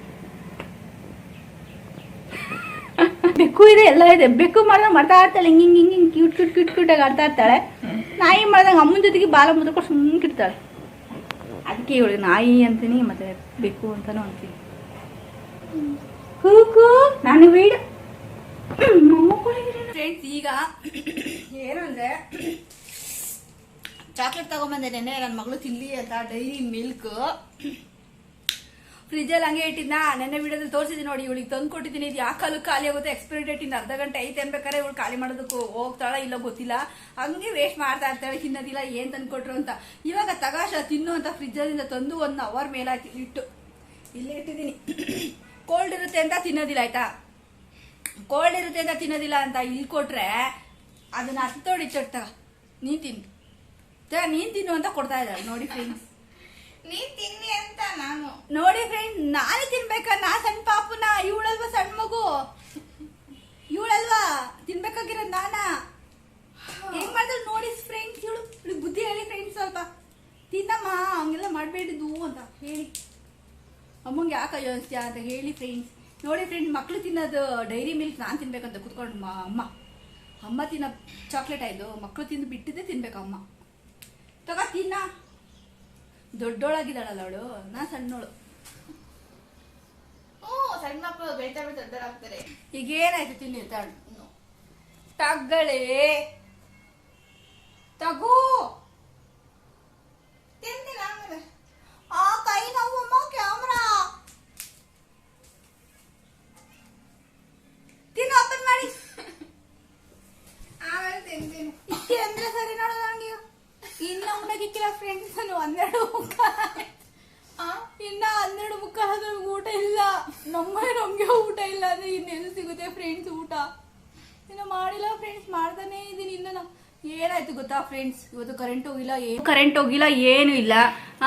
ಬೆಕ್ಕು ಇದೆ ಎಲ್ಲ ಇದೆ. ಬೆಕ್ಕು ಮಾಡ್ದಂಗೆ ಮಾಡ್ತಾ ಇರ್ತಾಳೆ ಹಿಂಗೆ ಹಿಂಗೆ ಹಿಂಗೆ ಹಿಂಗೆ ಕ್ಯೂಟ್ ಕ್ಯೂಟ್ ಕ್ಯೂಟ್ ಕ್ಯೂಟಾಗಿ ಆಡ್ತಾ ಇರ್ತಾಳೆ. ನಾಯಿ ಮಾಡ್ದಂಗೆ ಅಮ್ಮನ ಜೊತೆಗೆ ಬಾಲ ಮುದ್ಕೊಂಡು ಸುಮ್ಮನೆ ಇರ್ತಾಳೆ ಅದಕ್ಕೆ ಇವಳು ನಾಯಿ ಅಂತೀನಿ ಮತ್ತೆ ಬೆಕ್ಕು ಅಂತಾನು ಅಂತೀನಿ. ಕೂಕು ನಾನು ವೀಡ್ ಫ್ರೆಂಡ್ಸ್ ಈಗ ಏನು ಅಂದರೆ ಚಾಕ್ಲೇಟ್ ತಗೊಂಬಂದೆ ನೆನ್ನೆ ನನ್ನ ಮಗಳು ತಿನ್ಲಿ ಅಂತ, ಡೈರಿ ಮಿಲ್ಕ್. ಫ್ರಿಜ್ಜಲ್ಲಿ ಹಂಗೆ ಇಟ್ಟಿದ್ನ? ನೆನ್ನೆ ವಿಡಿಯೋದಲ್ಲಿ ತೋರಿಸಿದ್ದೀನಿ ನೋಡಿ, ಇವಳಿಗೆ ತಂದು ಕೊಟ್ಟಿದ್ದೀನಿ. ಇದು ಯಾಕಲ್ಲೂ ಖಾಲಿ ಆಗುತ್ತೆ? ಎಕ್ಸ್ಪೈರಿ ಡೇಟ್ ಇನ್ನು ಅರ್ಧ ಗಂಟೆ ಐತೆ ಅನ್ಬೇಕಾದ್ರೆ ಇವಳು ಖಾಲಿ ಮಾಡೋದಕ್ಕೆ ಹೋಗ್ತಾಳ ಇಲ್ಲ ಗೊತ್ತಿಲ್ಲ. ಹಂಗೆ ವೇಸ್ಟ್ ಮಾಡ್ತಾ ಇರ್ತಾಳೆ, ತಿನ್ನೋದಿಲ್ಲ, ಏನ್ ತಂದ್ಕೊಟ್ರು ಅಂತ. ಇವಾಗ ತಗಾಶ ತಿನ್ನು ಅಂತ ಫ್ರಿಜ್ಜಲ್ಲಿಂದ ತಂದು ಒಂದು ಅವರ್ ಮೇಲಾಯ್ತು ಇಟ್ಟು. ಇಲ್ಲೇ ಇಟ್ಟಿದ್ದೀನಿ. ಕೋಲ್ಡ್ ಇರುತ್ತೆ ಅಂತ ತಿನ್ನೋದಿಲ್ಲ, ಆಯ್ತಾ? ಕೋಲ್ಡ್ ಇರುತ್ತೆ ಅಂತ ತಿನ್ನೋದಿಲ್ಲ ಅಂತ ಇಲ್ಲಿ ಕೊಟ್ರೆ, ಅದನ್ನ ಹತ್ತೋಡಿ ಚಟ್ಟ ನೀನ್ ತಿನ್ನು ನೀನ್ ತಿನ್ನು ಅಂತ ಕೊಡ್ತಾ ಇದ್ದಾಳೆ ನೋಡಿ ಫ್ರೆಂಡ್ಸ್ ನೀನ್ ತಿನ್ನಿ ಅಂತ ನಾನು. ನೋಡಿ ಫ್ರೆಂಡ್ ನಾನೇ ತಿನ್ಬೇಕಾ ನಾ ಸಣ್ಣ ಪಾಪುನ ಇವಳಲ್ವಾ ಸಣ್ಣ ಮಗು? ಇವಳಲ್ವಾ? ತಿನ್ಬೇಕಾಗಿರೋದು ನಾನಾ? ಹೆಂಗ್ ಮಾಡಿದ್ರು ನೋಡಿ ಫ್ರೆಂಡ್ಸ್ ಇವಳು ಬುದ್ಧಿ ಹೇಳಿ ಫ್ರೆಂಡ್ಸ್ ಸ್ವಲ್ಪ. ತಿನ್ನಮ್ಮ ಅವಂಗೆಲ್ಲ ಮಾಡಬೇಡಿದ್ದು ಅಂತ ಹೇಳಿ. ಅಮ್ಮಂಗೆ ಯಾಕೆ ಅಯ್ಯೋ ಅಂತ ಹೇಳಿ ಫ್ರೆಂಡ್ಸ್ ನೋಡಿ ಫ್ರೆಂಡ್ ಮಕ್ಳು ತಿನ್ನೋದು ಡೈರಿ ಮಿಲ್ಕ್ ನಾನು ತಿನ್ಬೇಕಂತ ಕುತ್ಕೊಂಡು ಅಮ್ಮ. ಅಮ್ಮ ತಿನ್ನೋ ಚಾಕ್ಲೇಟ್ ಆಯಿತು ಮಕ್ಕಳು ತಿಂದು ಬಿಟ್ಟಿದ್ದೆ ತಿನ್ಬೇಕು ಅಮ್ಮ. ತಗೋ ತಿನ್ನ ದೊಡ್ಡೋಳಾಗಿದ್ದಾಳಲ್ಲ ಅವಳು ನಾ ಸಣ್ಣೋಳು. ಓ ಸಣ್ಣ ಮಕ್ಕಳು ಬೆಳ್ತಾ ಬೆಳ್ತಾ ದೊಡ್ಡರಾಗ್ತಾರೆ ಈಗ ಏನಾಯ್ತು ತಿನ್ನಿ ತಾಳು ತಗಳೇ. ತಗೋ ತಿಂತೀನಿ ಆಮೇಲೆ ಆ ಕೈ ನೋವಮ್ಮ ಕ್ಯಾಮ್ರಾ ತಿನ್ನು ಓಪನ್ ಮಾಡಿ ಆಮೇಲೆ ತಿಂತೀನಿ ಇಕ್ಕಿ ಅಂದ್ರೆ ಸರಿ ನೋಡು ನನಗೆ ಇನ್ನ ಉಣ್ಣಕ್ಕಿಕ್ಕಿಲ್ಲ ಫ್ರೆಂಡ್ಸ್ ನಾನು ಹನ್ನೆರಡು ಮುಖ ಆ? ಇನ್ನ ಹನ್ನೆರಡು ಮುಖ ಆದ್ರೆ ಊಟ ಇಲ್ಲ ನಮ್ಮನೆ ನಮ್ಗೆ ಊಟ ಇಲ್ಲ ಅಂದ್ರೆ ಇನ್ನೆಲ್ಲಿ ಸಿಗುತ್ತೆ ಫ್ರೆಂಡ್ಸ್ ಊಟ ಇನ್ನು ಮಾಡಿಲ್ಲ ಫ್ರೆಂಡ್ಸ್ ಮಾಡ್ತಾನೆ ಇದೀನಿ ಇನ್ನ ನಾ- ಏನಾಯ್ತು ಗೊತ್ತಾ ಫ್ರೆಂಡ್ಸ್ ಇವತ್ತು ಕರೆಂಟ್ ಹೋಗಿಲ್ಲ ಏನು ಕರೆಂಟ್ ಹೋಗಿಲ್ಲ ಏನು ಇಲ್ಲ.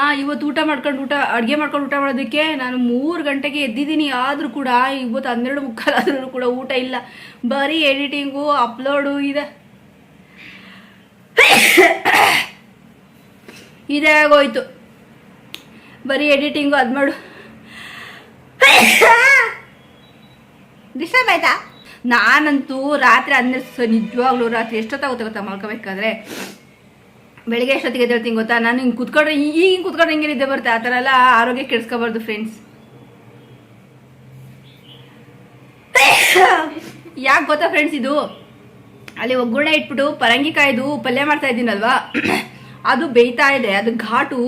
ಆ ಇವತ್ತು ಊಟ ಮಾಡ್ಕೊಂಡು ಊಟ ಅಡುಗೆ ಮಾಡ್ಕೊಂಡು ಊಟ ಮಾಡೋದಕ್ಕೆ ನಾನು ಮೂರು ಗಂಟೆಗೆ ಎದ್ದಿದ್ದೀನಿ. ಆದರೂ ಕೂಡ ಇವತ್ತು ಹನ್ನೆರಡು ಮುಕ್ಕಾಲಾದ್ರೂ ಕೂಡ ಊಟ ಇಲ್ಲ. ಬರೀ ಎಡಿಟಿಂಗು ಅಪ್ಲೋಡು ಇದೆ. ಇದೇ ಆಗೋಯ್ತು. ಬರೀ ಎಡಿಟಿಂಗು ಅದು ಮಾಡು. ಡಿಸ್ಟರ್ಬ್ ಆಯ್ತಾ? ನಾನಂತೂ ರಾತ್ರಿ ಹನ್ನೆರಡು ನಿಜವಾಗ್ಲೂ ರಾತ್ರಿ ಎಷ್ಟೊತ್ತಾಗುತ್ತೆ ಗೊತ್ತಾ ಮಲ್ಕೋಬೇಕಾದ್ರೆ ಬೆಳಿಗ್ಗೆ ಎಷ್ಟೊತ್ತಿಗೆ ಎದ್ದೇಳ್ತೀನಿ ಗೊತ್ತಾ? ನಾನು ಹಿಂಗೆ ಕುತ್ಕೊಂಡ್ರೆ ಈಗ ಹಿಂಗೆ ಕುತ್ಕೊಂಡ್ರೆ ಹಿಂಗೆ ನಿದ್ದೆ ಬರುತ್ತೆ ಆ ಥರ ಎಲ್ಲ ಆರೋಗ್ಯ ಕೆಡಿಸ್ಕೋಬಾರ್ದು ಫ್ರೆಂಡ್ಸ್ ಯಾಕೆ ಗೊತ್ತಾ ಫ್ರೆಂಡ್ಸ್ ಇದು? ಅಲ್ಲಿ ಒಗ್ಗರಣೆ ಇಟ್ಬಿಟ್ಟು ಪರಂಗಿ ಕಾಯ್ದು ಪಲ್ಯ ಮಾಡ್ತಾ ಇದ್ದೀನಲ್ವಾ? ಅದು ಬೇಯ್ತಾ ಇದೆ. ಅದು ಘಾಟು.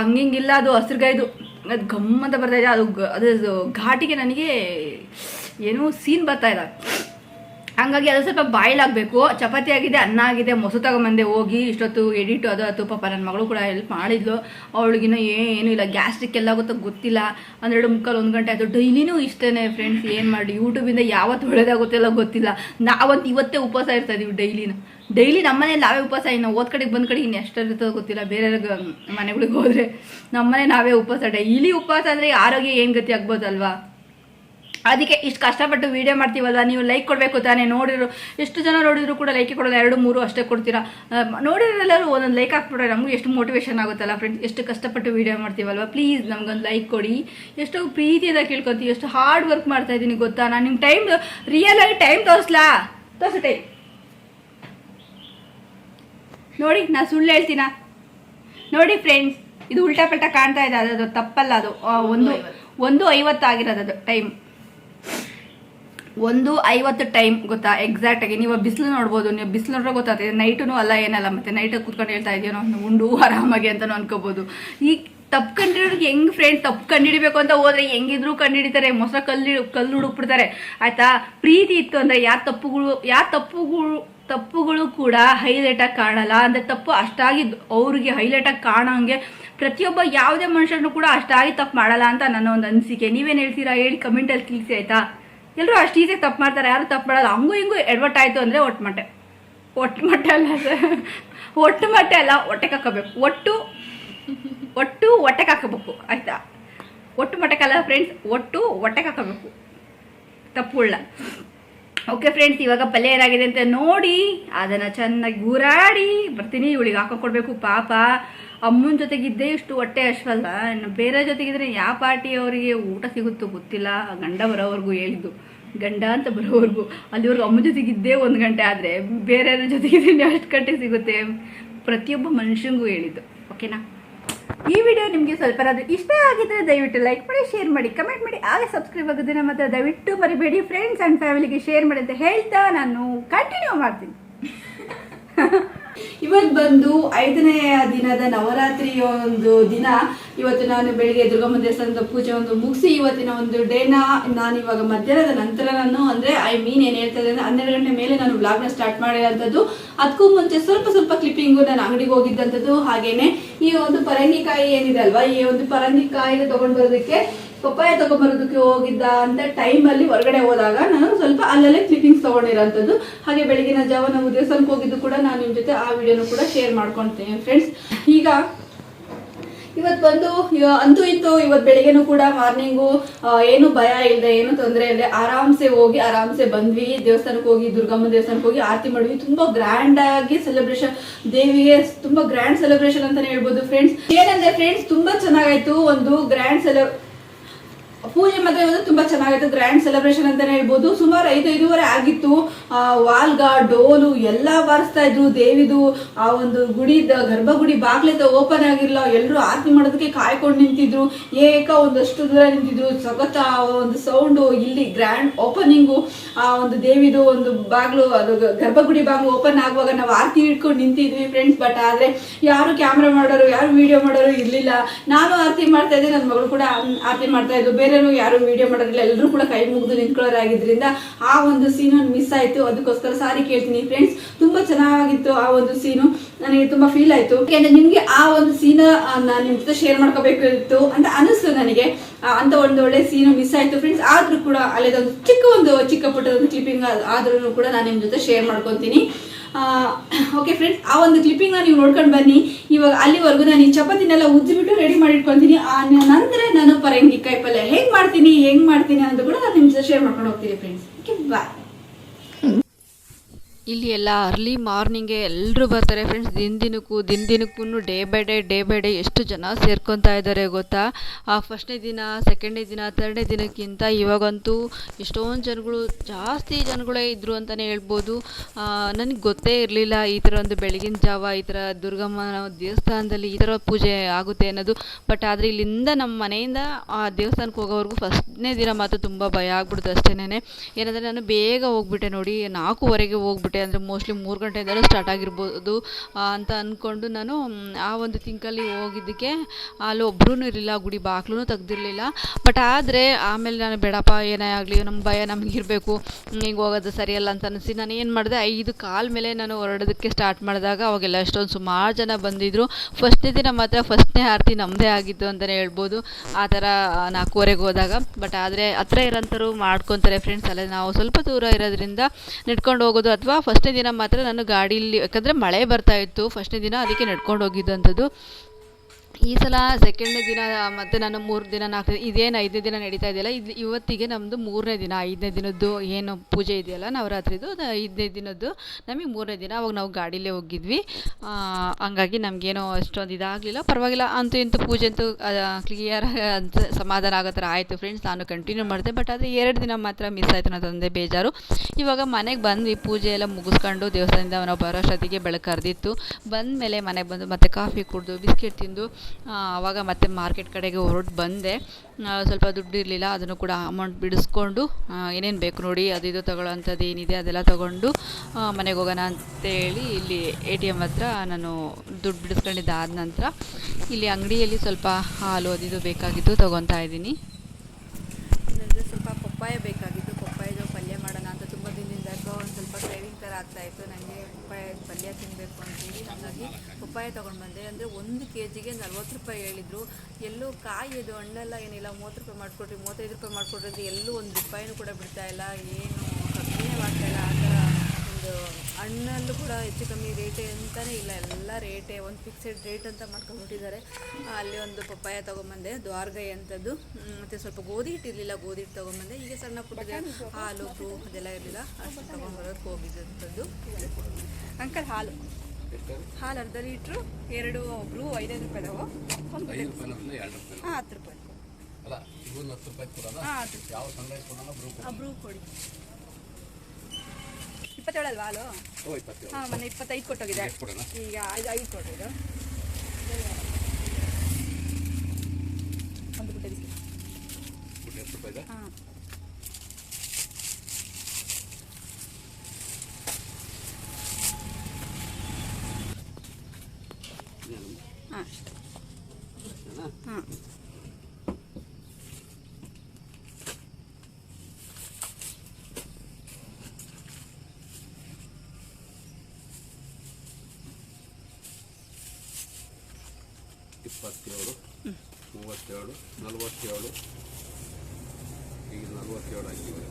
ಹಂಗಿಂಗಿಲ್ಲ ಅದು ಹಸಿರುಗಾಯ್ದು ಅದು ಗಮ್ಮಂತ ಬರ್ತಾ ಇದೆ. ಅದು ಅದು ಘಾಟಿಗೆ ನನಗೆ ಏನೋ ಸೀನ್ ಬರ್ತಾ ಇದೆ. ಹಂಗಾಗಿ ಅದು ಸ್ವಲ್ಪ ಬಾಯ್ಲ್ ಆಗಬೇಕು ಚಪಾತಿ ಆಗಿದೆ, ಅನ್ನ ಆಗಿದೆ, ಮೊಸರು ತಗೊಂಬಂದೆ ಹೋಗಿ ಇಷ್ಟೊತ್ತು ಎಡಿಟ್ ಅದು ಅದು ಪಾಪ ನನ್ನ ಮಗಳು ಕೂಡ ಹೆಲ್ಪ್ ಮಾಡಿದ್ಲು. ಅವಳಿಗಿನ ಏನು ಇಲ್ಲ, ಗ್ಯಾಸ್ಟ್ರಿಕ್ ಎಲ್ಲ ಗೊತ್ತೋ ಗೊತ್ತಿಲ್ಲ. ಒಂದೆರಡು ಮುಕ್ಕಾಲು, ಒಂದು ಗಂಟೆ ಆಯಿತು. ಡೈಲಿನೂ ಇಷ್ಟೇ ಫ್ರೆಂಡ್ಸ್ ಏನು ಮಾಡಿ? ಯೂಟ್ಯೂಬಿಂದ ಯಾವತ್ತು ಒಳ್ಳೇದಾಗುತ್ತಲ್ಲ ಗೊತ್ತಿಲ್ಲ. ನಾವಂತ ಇವತ್ತೇ ಉಪವಾಸ ಇರ್ತಾ ಇದೀವಿ ಡೈಲಿನ. ಡೈಲಿ ನಮ್ಮನೆ ನಾವೇ ಉಪವಾಸ, ಇನ್ನು ಓದ್ ಕಡೆಗೆ ಬಂದ ಕಡೆ ಇನ್ನು ಎಷ್ಟಿರ್ತದೋ ಗೊತ್ತಿಲ್ಲ. ಬೇರೆ ಮನೆಗಳಿಗೆ ಹೋದರೆ ನಮ್ಮನೆ ನಾವೇ ಉಪವಾಸ. ಡೈಲಿ ಉಪವಾಸ ಅಂದರೆ ಆರೋಗ್ಯ ಏನು ಗತಿ ಆಗ್ಬೋದಲ್ವಾ? ಅದಕ್ಕೆ ಇಷ್ಟು ಕಷ್ಟಪಟ್ಟು ವಿಡಿಯೋ ಮಾಡ್ತೀವಲ್ವ? ನೀವು ಲೈಕ್ ಕೊಡಬೇಕು ತಾನೇ. ನೋಡಿರು ಎಷ್ಟು ಜನ ನೋಡಿದ್ರು ಕೂಡ ಲೈಕ್ ಕೊಡೋಲ್ಲ. ಎರಡು ಮೂರು ಅಷ್ಟೇ ಕೊಡ್ತೀರಾ? ನೋಡಿರೋರೆಲ್ಲರೂ ಒಂದೊಂದು ಲೈಕ್ ಹಾಕ್ಬಿಟ್ರೆ ನಮಗೆ ಎಷ್ಟು ಮೋಟಿವೇಶನ್ ಆಗುತ್ತಲ್ಲ ಫ್ರೆಂಡ್ಸ್ ಎಷ್ಟು ಕಷ್ಟಪಟ್ಟು ವಿಡಿಯೋ ಮಾಡ್ತೀವಲ್ವ? ಪ್ಲೀಸ್ ನಮ್ಗೊಂದು ಲೈಕ್ ಕೊಡಿ. ಎಷ್ಟು ಪ್ರೀತಿಯಿಂದ ಕೇಳ್ಕೊತೀವಿ ಎಷ್ಟು ಹಾರ್ಡ್ ವರ್ಕ್ ಮಾಡ್ತಾ ಇದ್ದೀನಿ ಗೊತ್ತಾ? ನಾನು ನಿಮ್ಮ ಟೈಮ್ ರಿಯಲ್ ಆಗಿ ಟೈಮ್ ತೋರಿಸ್ಲಾ? ತೋರಿಸು ಟೈಮ್ ನೋಡಿ ನಾನು ಸುಳ್ಳು ಹೇಳ್ತೀನ? ನೋಡಿ ಫ್ರೆಂಡ್ಸ್ ಇದು ಉಲ್ಟಾ ಪಲ್ಟಾ ಕಾಣ್ತಾ ಇದೆ. ಅದು ತಪ್ಪಲ್ಲ ಅದು. ಒಂದು ಒಂದು ಐವತ್ತು. ಆಗಿರೋದು ಅದು ಟೈಮ್ ಒಂದು ಐವತ್ತು ಟೈಮ್ ಗೊತ್ತಾ? ಎಕ್ಸಾಕ್ಟ್ ಆಗಿ ನೀವು ಬಿಸಿಲು ನೋಡ್ಬೋದು, ನೀವು ಬಿಸಿಲು ನೋಡ್ರೆ ಗೊತ್ತಾಗ್ತದೆ. ನೈಟೂ ಅಲ್ಲ, ಏನಲ್ಲ, ಮತ್ತೆ ನೈಟ್ ಕೂತ್ಕೊಂಡು ಹೇಳ್ತಾ ಇದೆಯೋ ಒಂದು ಉಂಡು ಆರಾಮಾಗಿ ಅಂತಲೂ ಅನ್ಕೋಬೋದು. ಈ ತಪ್ಪು ಕಂಡಿಡಿಯೋರಿಗೆ ಹೆಂಗ್ ಫ್ರೆಂಡ್ ತಪ್ಪು ಕಂಡಿಡಿಬೇಕು ಅಂತ ಹೋದ್ರೆ ಹೆಂಗಿದ್ರು ಕಂಡಿಡಿತಾರೆ, ಮೊಸರ ಕಲ್ಲು ಕಲ್ಲು ಹುಡುಕ್ಬಿಡ್ತಾರೆ ಆಯ್ತಾ? ಪ್ರೀತಿ ಇತ್ತು ಅಂದ್ರೆ ಯಾವ ತಪ್ಪುಗಳು ಯಾವ ತಪ್ಪುಗಳು ತಪ್ಪುಗಳು ಕೂಡ ಹೈಲೈಟ್ ಆಗಿ ಕಾಣಲ್ಲ. ಅಂದ್ರೆ ತಪ್ಪು ಅಷ್ಟಾಗಿ ಅವ್ರಿಗೆ ಹೈಲೈಟ್ ಆಗಿ ಕಾಣೋಂಗೆ ಪ್ರತಿಯೊಬ್ಬ ಯಾವುದೇ ಮನುಷ್ಯನು ಕೂಡ ಅಷ್ಟಾಗಿ ತಪ್ಪು ಮಾಡಲ್ಲ ಅಂತ ನನ್ನ ಒಂದು ಅನಿಸಿಕೆ. ನೀವೇನು ಹೇಳ್ತೀರಾ? ಹೇಳಿ ಕಮೆಂಟಲ್ಲಿ ತಿಳಿಸಿ ಆಯ್ತಾ? ಎಲ್ಲರೂ ಅಷ್ಟು ಈಸಿಯಾಗಿ ತಪ್ಪು ಮಾಡ್ತಾರೆ. ಯಾರು ತಪ್ಪು ಮಾಡಲ್ಲ. ಹಂಗೂ ಹಿಂಗೂ ಎಡ್ವರ್ಟ್ ಆಯಿತು ಅಂದರೆ ಒಟ್ಟು ಮಟ್ಟೆ. ಒಟ್ಟು ಮಟ್ಟೆ ಅಲ್ಲ ಸರ್. ಒಟ್ಟು ಮಟ್ಟೆ ಅಲ್ಲ ಹೊಟ್ಟೆಗೆ ಹಾಕೋಬೇಕು ಒಟ್ಟು ಒಟ್ಟು ಹೊಟ್ಟೆಗೆ ಹಾಕೋಬೇಕು ಆಯಿತಾ? ಒಟ್ಟು ಮಟ್ಟಕ್ಕಲ್ಲ ಫ್ರೆಂಡ್ಸ್ ಒಟ್ಟು ಹೊಟ್ಟೆಗೆ ತಪ್ಪು ತಪ್ಪುಳ್ಳ ಓಕೆ ಫ್ರೆಂಡ್ಸ್ ಇವಾಗ ಪಲ್ಯ ಏನಾಗಿದೆ ಅಂತ ನೋಡಿ. ಅದನ್ನು ಚೆನ್ನಾಗಿ ಗುರಾಡಿ ಬರ್ತೀನಿ. ಇವಳಿಗೆ ಹಾಕೊಂಡ್ಕೊಡ್ಬೇಕು ಪಾಪ. ಅಮ್ಮನ ಜೊತೆಗಿದ್ದೇ ಇಷ್ಟು ಹೊಟ್ಟೆ ಇನ್ನು ಬೇರೆ ಜೊತೆಗಿದ್ರೆ ಯಾವ ಪಾರ್ಟಿಯವರಿಗೆ ಊಟ ಸಿಗುತ್ತೋ ಗೊತ್ತಿಲ್ಲ. ಗಂಡ ಬರೋವರೆಗೂ ಹೇಳಿದ್ದು, ಗಂಡ ಅಂತ ಬರೋವರೆಗೂ. ಅಲ್ಲಿವರೆಗೂ ಅಮ್ಮನ ಜೊತೆಗಿದ್ದೇ ಒಂದು ಗಂಟೆ ಆದರೆ ಬೇರೆ ಜೊತೆಗಿದ್ರೆ ಎಷ್ಟು ಗಂಟೆ ಸಿಗುತ್ತೆ ಪ್ರತಿಯೊಬ್ಬ ಮನುಷ್ಯಂಗೂ ಹೇಳಿದ್ದು. ಓಕೆನಾ ಈ ವಿಡಿಯೋ ನಿಮಗೆ ಸ್ವಲ್ಪ ಏನಾದರೂ ಇಷ್ಟ ಆಗಿದ್ರೆ ದಯವಿಟ್ಟು ಲೈಕ್ ಮಾಡಿ ಶೇರ್ ಮಾಡಿ ಕಮೆಂಟ್ ಮಾಡಿ. ಹಾಗೆ ಸಬ್ಸ್ಕ್ರೈಬ್ ಆಗೋದನ್ನ ಮಾತ್ರ ದಯವಿಟ್ಟು ಮರಿಬೇಡಿ. ಫ್ರೆಂಡ್ಸ್ ಆ್ಯಂಡ್ ಫ್ಯಾಮಿಲಿಗೆ ಶೇರ್ ಮಾಡಿ ಅಂತ ಹೇಳ್ತಾ ನಾನು ಕಂಟಿನ್ಯೂ ಮಾಡ್ತೀನಿ. ಇವತ್ತು ಬಂದು ಐದನೆಯ ದಿನದ ನವರಾತ್ರಿಯ ಒಂದು ದಿನ. ಇವತ್ತು ನಾನು ಬೆಳಿಗ್ಗೆ ದುರ್ಗಮ್ಮ ದೇವಸ್ಥಾನದ ಪೂಜೆ ಒಂದು ಮುಗಿಸಿ, ಇವತ್ತಿನ ಒಂದು ಡೇನ ನಾನು ಇವಾಗ ಮಧ್ಯಾಹ್ನದ ನಂತರ ನಾನು ಅಂದ್ರೆ ಐ ಮೀನ್ ಏನ್ ಹೇಳ್ತಾ ಇದ್ದೇನೆ ಹನ್ನೆರಡು ಗಂಟೆ ಮೇಲೆ ನಾನು ಬ್ಲಾಗ್ನ ಸ್ಟಾರ್ಟ್ ಮಾಡಿರೋಂಥದ್ದು ಅದಕ್ಕೂ ಮುಂಚೆ ಸ್ವಲ್ಪ ಸ್ವಲ್ಪ ಕ್ಲಿಪ್ಪಿಂಗು ನಾನು ಅಂಗಡಿಗೆ ಹೋಗಿದ್ದಂಥದ್ದು. ಹಾಗೇನೆ ಈ ಒಂದು ಪರಂಗಿಕಾಯಿ ಏನಿದೆ ಅಲ್ವಾ, ಈ ಒಂದು ಪರಂಗಿಕಾಯಿನ ತಗೊಂಡ್ ಬರೋದಕ್ಕೆ ಪಪ್ಪಾಯ ತಗೊಂಬರೋದಕ್ಕೆ ಹೋಗಿದ್ದ ಅಂತ ಟೈಮಲ್ಲಿ ಹೊರಗಡೆ ಹೋದಾಗ ನಾನು ಸ್ವಲ್ಪ ಅಲ್ಲಲ್ಲೇ ಕ್ಲಿಪ್ಪಿಂಗ್ಸ್ ತಗೊಂಡಿರೋಂಥದ್ದು. ಹಾಗೆ ಬೆಳಗಿನ ಜಾವ ನಾವು ದೇವಸ್ಥಾನಕ್ಕೆ ಹೋಗಿದ್ದು ಕೂಡ ನಾನು ನಿಮ್ಮ ಜೊತೆ ಆ ವಿಡಿಯೋನು ಕೂಡ ಶೇರ್ ಮಾಡ್ಕೊಳ್ತೀನಿ ಫ್ರೆಂಡ್ಸ್ ಈಗ ಇವತ್ತು ಬಂದು ಅಂತೂ ಇತ್ತು. ಇವತ್ತು ಬೆಳಿಗ್ಗೆನೂ ಕೂಡ ಮಾರ್ನಿಂಗು ಏನು ಭಯ ಇಲ್ಲದೆ ಏನು ತೊಂದರೆ ಇಲ್ಲದೆ ಆರಾಮ್ಸೆ ಹೋಗಿ, ಆರಾಮ್ಸೆ ಬಂದ್ವಿ. ದೇವಸ್ಥಾನಕ್ಕೆ ಹೋಗಿ, ದುರ್ಗಮ್ಮ ದೇವಸ್ಥಾನಕ್ಕೆ ಹೋಗಿ ಆರತಿ ಮಾಡಿದ್ವಿ. ತುಂಬಾ ಗ್ರ್ಯಾಂಡ್ ಆಗಿ ಸೆಲೆಬ್ರೇಷನ್ ದೇವಿಗೆ ತುಂಬಾ ಗ್ರ್ಯಾಂಡ್ ಸೆಲೆಬ್ರೇಷನ್ ಅಂತಾನೆ ಹೇಳ್ಬೋದು ಫ್ರೆಂಡ್ಸ್ ಏನಂದ್ರೆ ಫ್ರೆಂಡ್ಸ್ ತುಂಬಾ ಚೆನ್ನಾಗಾಯ್ತು. ಒಂದು ಗ್ರ್ಯಾಂಡ್ ಸೆಲೆ ಪೂಜೆ ಮಾತ್ರ ಇವತ್ತು ತುಂಬಾ ಚೆನ್ನಾಗಿತ್ತು ಗ್ರ್ಯಾಂಡ್ ಸೆಲೆಬ್ರೇಷನ್ ಅಂತಾನೆ ಹೇಳ್ಬೋದು. ಸುಮಾರು ಐದು, ಐದೂವರೆ ಆಗಿತ್ತು. ವಾಲ್ಗ, ಡೋಲು ಎಲ್ಲ ಬಾರಿಸ್ತಾ ಇದ್ರು. ದೇವಿದು ಆ ಒಂದು ಗುಡಿ ಗರ್ಭಗುಡಿ ಬಾಗ್ಲಿಂದ ಓಪನ್ ಆಗಿರ್ಲ ಎಲ್ಲರೂ ಆರತಿ ಮಾಡೋದಕ್ಕೆ ಕಾಯ್ಕೊಂಡು ನಿಂತಿದ್ರು. ಏಕ ಒಂದಷ್ಟು ದೂರ ನಿಂತಿದ್ರು. ಸಖತ್ ಆ ಒಂದು ಸೌಂಡು ಇಲ್ಲಿ ಗ್ರ್ಯಾಂಡ್ ಓಪನಿಂಗು ಆ ಒಂದು ದೇವಿದು ಒಂದು ಬಾಗ್ಲು, ಅದು ಗರ್ಭಗುಡಿ ಬಾಗ್ಲು ಓಪನ್ ಆಗುವಾಗ ನಾವು ಆರತಿ ಇಟ್ಕೊಂಡು ನಿಂತಿದ್ವಿ ಫ್ರೆಂಡ್ಸ್ ಬಟ್ ಆದ್ರೆ ಯಾರು ಕ್ಯಾಮ್ರಾ ಮಾಡೋರು, ಯಾರು ವಿಡಿಯೋ ಮಾಡೋರು ಇರ್ಲಿಲ್ಲ. ನಾನು ಆರತಿ ಮಾಡ್ತಾ ಇದ್ದೆ. ನನ್ನ ಮಗಳು ಕೂಡ ಆರತಿ ಮಾಡ್ತಾ ಇದ್ದು ಬೇರೆಯವರು ಯಾರು ವಿಡಿಯೋ ಮಾಡೋದಿಲ್ಲ ಎಲ್ಲರೂ ಕೂಡ ಕೈ ಮುಗಿದು ನಿಂತ್ಕೊಳ್ಳೋರಾಗಿದ್ದರಿಂದ ಆ ಒಂದು ಸೀನು ಮಿಸ್ ಆಯಿತು. ಅದಕ್ಕೋಸ್ಕರ ಸಾರಿ ಕೇಳ್ತೀನಿ ಫ್ರೆಂಡ್ಸ್ ತುಂಬ ಚೆನ್ನಾಗಿತ್ತು ಆ ಒಂದು ಸೀನು ನನಗೆ ತುಂಬ ಫೀಲ್ ಆಯಿತು. ಯಾಕೆಂದರೆ ನಿಮಗೆ ಆ ಒಂದು ಸೀನ ನಾನು ನಿಮ್ಮ ಜೊತೆ ಶೇರ್ ಮಾಡ್ಕೋಬೇಕಿತ್ತು ಅಂತ ಅನಿಸ್ತು ನನಗೆ. ಅಂತ ಒಂದು ಒಳ್ಳೆ ಸೀನು ಮಿಸ್ ಆಯಿತು ಫ್ರೆಂಡ್ಸ್ ಆದರೂ ಕೂಡ ಅಲ್ಲಿದೊಂದು ಚಿಕ್ಕ ಒಂದು ಚಿಕ್ಕ ಪುಟ್ಟದೊಂದು ಕ್ಲಿಪ್ಪಿಂಗ್ ಆದ್ರೂ ಕೂಡ ನಾನು ನಿಮ್ಮ ಜೊತೆ ಶೇರ್ ಮಾಡ್ಕೊತೀನಿ. ಓಕೆ ಫ್ರೆಂಡ್ಸ್ ಆ ಒಂದು ಕ್ಲಿಪ್ಪಿಂಗ್ನ ನೀವು ನೋಡ್ಕೊಂಡು ಬನ್ನಿ. ಇವಾಗ ಅಲ್ಲಿವರೆಗೂ ನಾನು ಈ ಚಪಾತಿನೆಲ್ಲ ಉದ್ದಿಬಿಟ್ಟು ರೆಡಿ ಮಾಡಿ ಇಟ್ಕೊತೀನಿ ನಂತರ ನಾನು ಪರಂಗಿ ಪಲ್ಯ ಹೇಗೆ ಮಾಡ್ತೀನಿ, ಹೆಂಗೆ ಮಾಡ್ತೀನಿ ಅಂತ ಕೂಡ ನಾನು ನಿಮ್ಮ ಜೊತೆ ಶೇರ್ ಮಾಡ್ಕೊಂಡು ಹೋಗ್ತೀನಿ ಫ್ರೆಂಡ್ಸ್ ಓಕೆ ಬಾಯ್ ಇಲ್ಲಿ ಎಲ್ಲ ಅರ್ಲಿ ಮಾರ್ನಿಂಗೆ ಎಲ್ಲರೂ ಬರ್ತಾರೆ ಫ್ರೆಂಡ್ಸ್ ದಿನ ದಿನಕ್ಕೂ ದಿನ ದಿನಕ್ಕೂ day by day day by day ಎಷ್ಟು ಜನ ಸೇರ್ಕೊತಾ ಇದ್ದಾರೆ ಗೊತ್ತಾ? ಆ ಫಸ್ಟ್ನೇ ದಿನ ಸೆಕೆಂಡೇ ದಿನ ಥರ್ಡೇ ದಿನಕ್ಕಿಂತ ಇವಾಗಂತೂ ಎಷ್ಟೊಂದು ಜನಗಳು, ಜಾಸ್ತಿ ಜನಗಳೇ ಇದ್ದರು ಅಂತಲೇ ಹೇಳ್ಬೋದು. ನನಗೆ ಗೊತ್ತೇ ಇರಲಿಲ್ಲ ಈ ಥರ ಒಂದು ಬೆಳಗಿನ ಜಾವ, ಈ ಥರ ದುರ್ಗಮ್ಮನ ದೇವಸ್ಥಾನದಲ್ಲಿ ಈ ಥರ ಪೂಜೆ ಆಗುತ್ತೆ ಅನ್ನೋದು. ಬಟ್ ಆದರೆ ಇಲ್ಲಿಂದ ನಮ್ಮ ಮನೆಯಿಂದ ಆ ದೇವಸ್ಥಾನಕ್ಕೆ ಹೋಗೋವರೆಗೂ ಫಸ್ಟ್ನೇ ದಿನ ಮಾತ್ರ ತುಂಬ ಭಯ ಆಗ್ಬಿಡ್ತು ಅಷ್ಟೇನೆ ಏನಂದರೆ ನಾನು ಬೇಗ ಹೋಗ್ಬಿಟ್ಟೆ ನೋಡಿ, ನಾಲ್ಕೂವರೆಗೆ ಹೋಗ್ಬಿಟ್ಟೆ. ಅಂದರೆ ಮೋಸ್ಟ್ಲಿ ಮೂರು ಗಂಟೆಯಿಂದಲೂ ಸ್ಟಾರ್ಟ್ ಆಗಿರ್ಬೋದು ಅಂತ ಅಂದ್ಕೊಂಡು ನಾನು ಆ ಒಂದು ತಿಂಕಲ್ಲಿ ಹೋಗಿದ್ದಕ್ಕೆ ಅಲ್ಲಿ ಒಬ್ಬರೂ ಇರಲಿಲ್ಲ ಗುಡಿ ಬಾಗ್ಲೂ ತೆಗ್ದಿರಲಿಲ್ಲ. ಬಟ್ ಆದರೆ ಆಮೇಲೆ ನಾನು ಬೇಡಪ್ಪ, ಏನೇ ಆಗಲಿ ನಮ್ಮ ಭಯ ನಮಗಿರಬೇಕು ಹಿಂಗೆ ಹೋಗೋದು ಸರಿಯಲ್ಲ ಅಂತ ಅನಿಸಿ ನಾನು ಏನು ಮಾಡಿದೆ, ಐದು ಕಾಲ ಮೇಲೆ ನಾನು ಹೊರಡೋದಕ್ಕೆ ಸ್ಟಾರ್ಟ್ ಮಾಡಿದಾಗ ಅವಾಗೆಲ್ಲ ಎಷ್ಟೊಂದು ಸುಮಾರು ಜನ ಬಂದಿದ್ದರು ಫಸ್ಟ್ನೇ ದಿನ ಮಾತ್ರ ಫಸ್ಟ್ನೇ ಆರತಿ ನಮ್ಮದೇ ಆಗಿತ್ತು ಅಂತಲೇ ಹೇಳ್ಬೋದು, ಆ ಥರ ನಾಲ್ಕೂವರೆಗೆ ಹೋದಾಗ. ಬಟ್ ಆದರೆ ಹತ್ರ ಇರೋಂಥವ್ರು ಮಾಡ್ಕೊತಾರೆ ಫ್ರೆಂಡ್ಸ್ ಅಲ್ಲೇ ನಾವು ಸ್ವಲ್ಪ ದೂರ ಇರೋದ್ರಿಂದ ನಡ್ಕೊಂಡು ಹೋಗೋದು, ಅಥವಾ ಫಸ್ಟ್ನೇ ದಿನ ಮಾತ್ರ ನಾನು ಗಾಡೀಲಿ ಯಾಕಂದರೆ ಮಳೆ ಬರ್ತಾ ಇತ್ತು. ಫಸ್ಟ್ನೇ ದಿನ ಅದಕ್ಕೆ ನಡ್ಕೊಂಡು ಹೋಗಿದ್ದಂಥದ್ದು ಈ ಸಲ ಸೆಕೆಂಡ್ನೇ ದಿನ, ಮತ್ತು ನಾನು ಮೂರು ದಿನ, ನಾಲ್ಕು ಇದೇನು ಐದನೇ ದಿನ ನಡೀತಾ ಇದೆಯಲ್ಲ, ಇದು ಇವತ್ತಿಗೆ ನಮ್ಮದು ಮೂರನೇ ದಿನ, ಐದನೇ ದಿನದ್ದು ಏನು ಪೂಜೆ ಇದೆಯಲ್ಲ, ನವರಾತ್ರಿದು ಐದನೇ ದಿನದ್ದು ನಮಗೆ ಮೂರನೇ ದಿನ, ಅವಾಗ ನಾವು ಗಾಡೀಲೇ ಹೋಗಿದ್ವಿ. ಹಂಗಾಗಿ ನಮಗೇನೋ ಅಷ್ಟೊಂದು ಇದಾಗಲಿಲ್ಲ. ಪರವಾಗಿಲ್ಲ, ಅಂತೂ ಇಂತೂ ಪೂಜೆ ಅಂತೂ ಕ್ಲಿಯರ್ ಅಂತ ಸಮಾಧಾನ ಆಗೋ ಥರ ಆಯಿತು ಫ್ರೆಂಡ್ಸ್ ನಾನು ಕಂಟಿನ್ಯೂ ಮಾಡಿದೆ ಬಟ್ ಆದರೆ ಎರಡು ದಿನ ಮಾತ್ರ ಮಿಸ್ ಆಯಿತು ತಂದೆ ಬೇಜಾರು. ಇವಾಗ ಮನೆಗೆ ಬಂದ್ವಿ, ಪೂಜೆ ಎಲ್ಲ ಮುಗಿಸ್ಕೊಂಡು ದೇವಸ್ಥಾನದಿಂದ ನಾವು ಬರೋ ಅಷ್ಟೊತ್ತಿಗೆ ಬೆಳಕು ಕರೆದಿತ್ತು ಬಂದ ಮೇಲೆ ಮನೆಗೆ ಬಂದು ಮತ್ತೆ ಕಾಫಿ ಕುಡಿದು, ಬಿಸ್ಕೆಟ್ ತಿಂದು ಆವಾಗ ಮತ್ತೆ ಮಾರ್ಕೆಟ್ ಕಡೆಗೆ ಹೊರಟು ಬಂದೆ. ಸ್ವಲ್ಪ ದುಡ್ಡು ಇರಲಿಲ್ಲ, ಅದನ್ನು ಕೂಡ ಅಮೌಂಟ್ ಬಿಡಿಸ್ಕೊಂಡು ಏನೇನು ಬೇಕು ನೋಡಿ, ಅದು ಇದು ತಗೊಳ್ಳೋವಂಥದ್ದು ಏನಿದೆ ಅದೆಲ್ಲ ತೊಗೊಂಡು ಮನೆಗೆ ಹೋಗೋಣ ಅಂತೇಳಿ ಇಲ್ಲಿ ಎ ಟಿ ಎಂ ಹತ್ರ ನಾನು ದುಡ್ಡು ಬಿಡಿಸ್ಕೊಂಡಿದ್ದಾದ ನಂತರ ಇಲ್ಲಿ ಅಂಗಡಿಯಲ್ಲಿ ಸ್ವಲ್ಪ ಹಾಲು ಅದು ಇದು ಬೇಕಾಗಿತ್ತು ತೊಗೊತಾ ಇದ್ದೀನಿ. ಸ್ವಲ್ಪ ಪಪ್ಪಾಯ ಬೇಕಾಗಿತ್ತು, ಪಪ್ಪಾಯದು ಪಲ್ಯ ಮಾಡೋಣ ಅಂತ ತುಂಬ ದಿನದಿಂದ ಒಂದು ಸ್ವಲ್ಪ ಕ್ರೇವಿಂಗ್ ಥರ ಆಗ್ತಾಯಿತ್ತು ನನಗೆ ಪಪ್ಪಾಯ ಪಲ್ಯ ತಿನ್ನಬೇಕು ಅಂತೀವಿ ಹಾಗಾಗಿ ಪಪ್ಪಾಯ ತೊಗೊಂಡು ಬಂದೆ. ಅಂದರೆ ಒಂದು ಕೆ ಜಿಗೆ ನಲ್ವತ್ತು ರೂಪಾಯಿ ಹೇಳಿದರು. ಎಲ್ಲೂ ಕಾಯಿ ಇದು ಹಣ್ಣೆಲ್ಲ ಏನಿಲ್ಲ. ಮೂವತ್ತು ರೂಪಾಯಿ ಮಾಡಿಕೊಡ್ರಿ ಮೂವತ್ತೈದು ರೂಪಾಯಿ ಮಾಡಿಕೊಡ್ರಿ ಅಂತ ಎಲ್ಲೂ ಒಂದು ರೂಪಾಯಿನೂ ಕೂಡ ಬಿಡ್ತಾ ಇಲ್ಲ. ಏನು ಕಮ್ಮಿನೇ ಮಾಡ್ತಾಯಿಲ್ಲ ಆ ಥರ ಒಂದು ಹಣ್ಣಲ್ಲೂ ಕೂಡ ಹೆಚ್ಚು ಕಮ್ಮಿ ರೇಟೇ ಅಂತಲೇ ಇಲ್ಲ. ಎಲ್ಲ ರೇಟೇ ಒಂದು ಫಿಕ್ಸೆಡ್ ರೇಟ್ ಅಂತ ಮಾಡ್ಕೊಂಡ್ಬಿಟ್ಟಿದ್ದಾರೆ. ಅಲ್ಲಿ ಒಂದು ಪಪ್ಪಾಯ ತೊಗೊಂಬಂದೆ ದ್ವಾರ್ಗೈ ಅಂಥದ್ದು ಮತ್ತು ಸ್ವಲ್ಪ ಗೋಧಿ ಹಿಟ್ಟಿರಲಿಲ್ಲ ಗೋಧಿ ಹಿಟ್ಟು ತೊಗೊಂಬಂದೆ. ಈಗ ಸಣ್ಣ ಪುಟ್ಟದೇ ಹಾಲು ಹೂ ಅದೆಲ್ಲ ಇರಲಿಲ್ಲ. ಅಷ್ಟು ತೊಗೊಂಬರೋದಕ್ಕೆ ಹೋಗಿದ್ದಂಥದ್ದು. ಅಂಕಲ್ ಹಾಲು. ಹಾಲು ಅರ್ಧ ಲೀಟ್ರು ಎರಡು ಬ್ರೂ ಐದೈದು ರೂಪಾಯಿ ಹಾಂ ಹತ್ತು ರೂಪಾಯಿ ಅಲ್ಲ ಇವನ್ ಹತ್ತು ರೂಪಾಯಿ ಯಾವ ಹಾಂ ಹತ್ತು ರೂಪಾಯಿ. ಯಾವ ಇಪ್ಪತ್ತೇಳಲ್ವಾ ಹಾಲು ಓ ಹಾಂ ಮೊನ್ನೆ ಇಪ್ಪತ್ತೈದು ಕೊಟ್ಟೋಗಿದೆ. ಈಗ ಐದು ಐದು ಕೊಟ್ಟಿದ್ದು ಒಂದು ಪುಟ್ಟ ಬಿಸ್ಕೆಟ್ ಬಿಟ್ಟು ಎಷ್ಟು ರೂಪಾಯಿ ಇದೆ ಹಾಂ ಹಾಂ ಹಾಂ ಇಪ್ಪತ್ತೇಳು ಮೂವತ್ತೇಳು, ನಲವತ್ತೇಳು. ಈಗ ನಲವತ್ತೇಳು ಹಾಕಿವೆ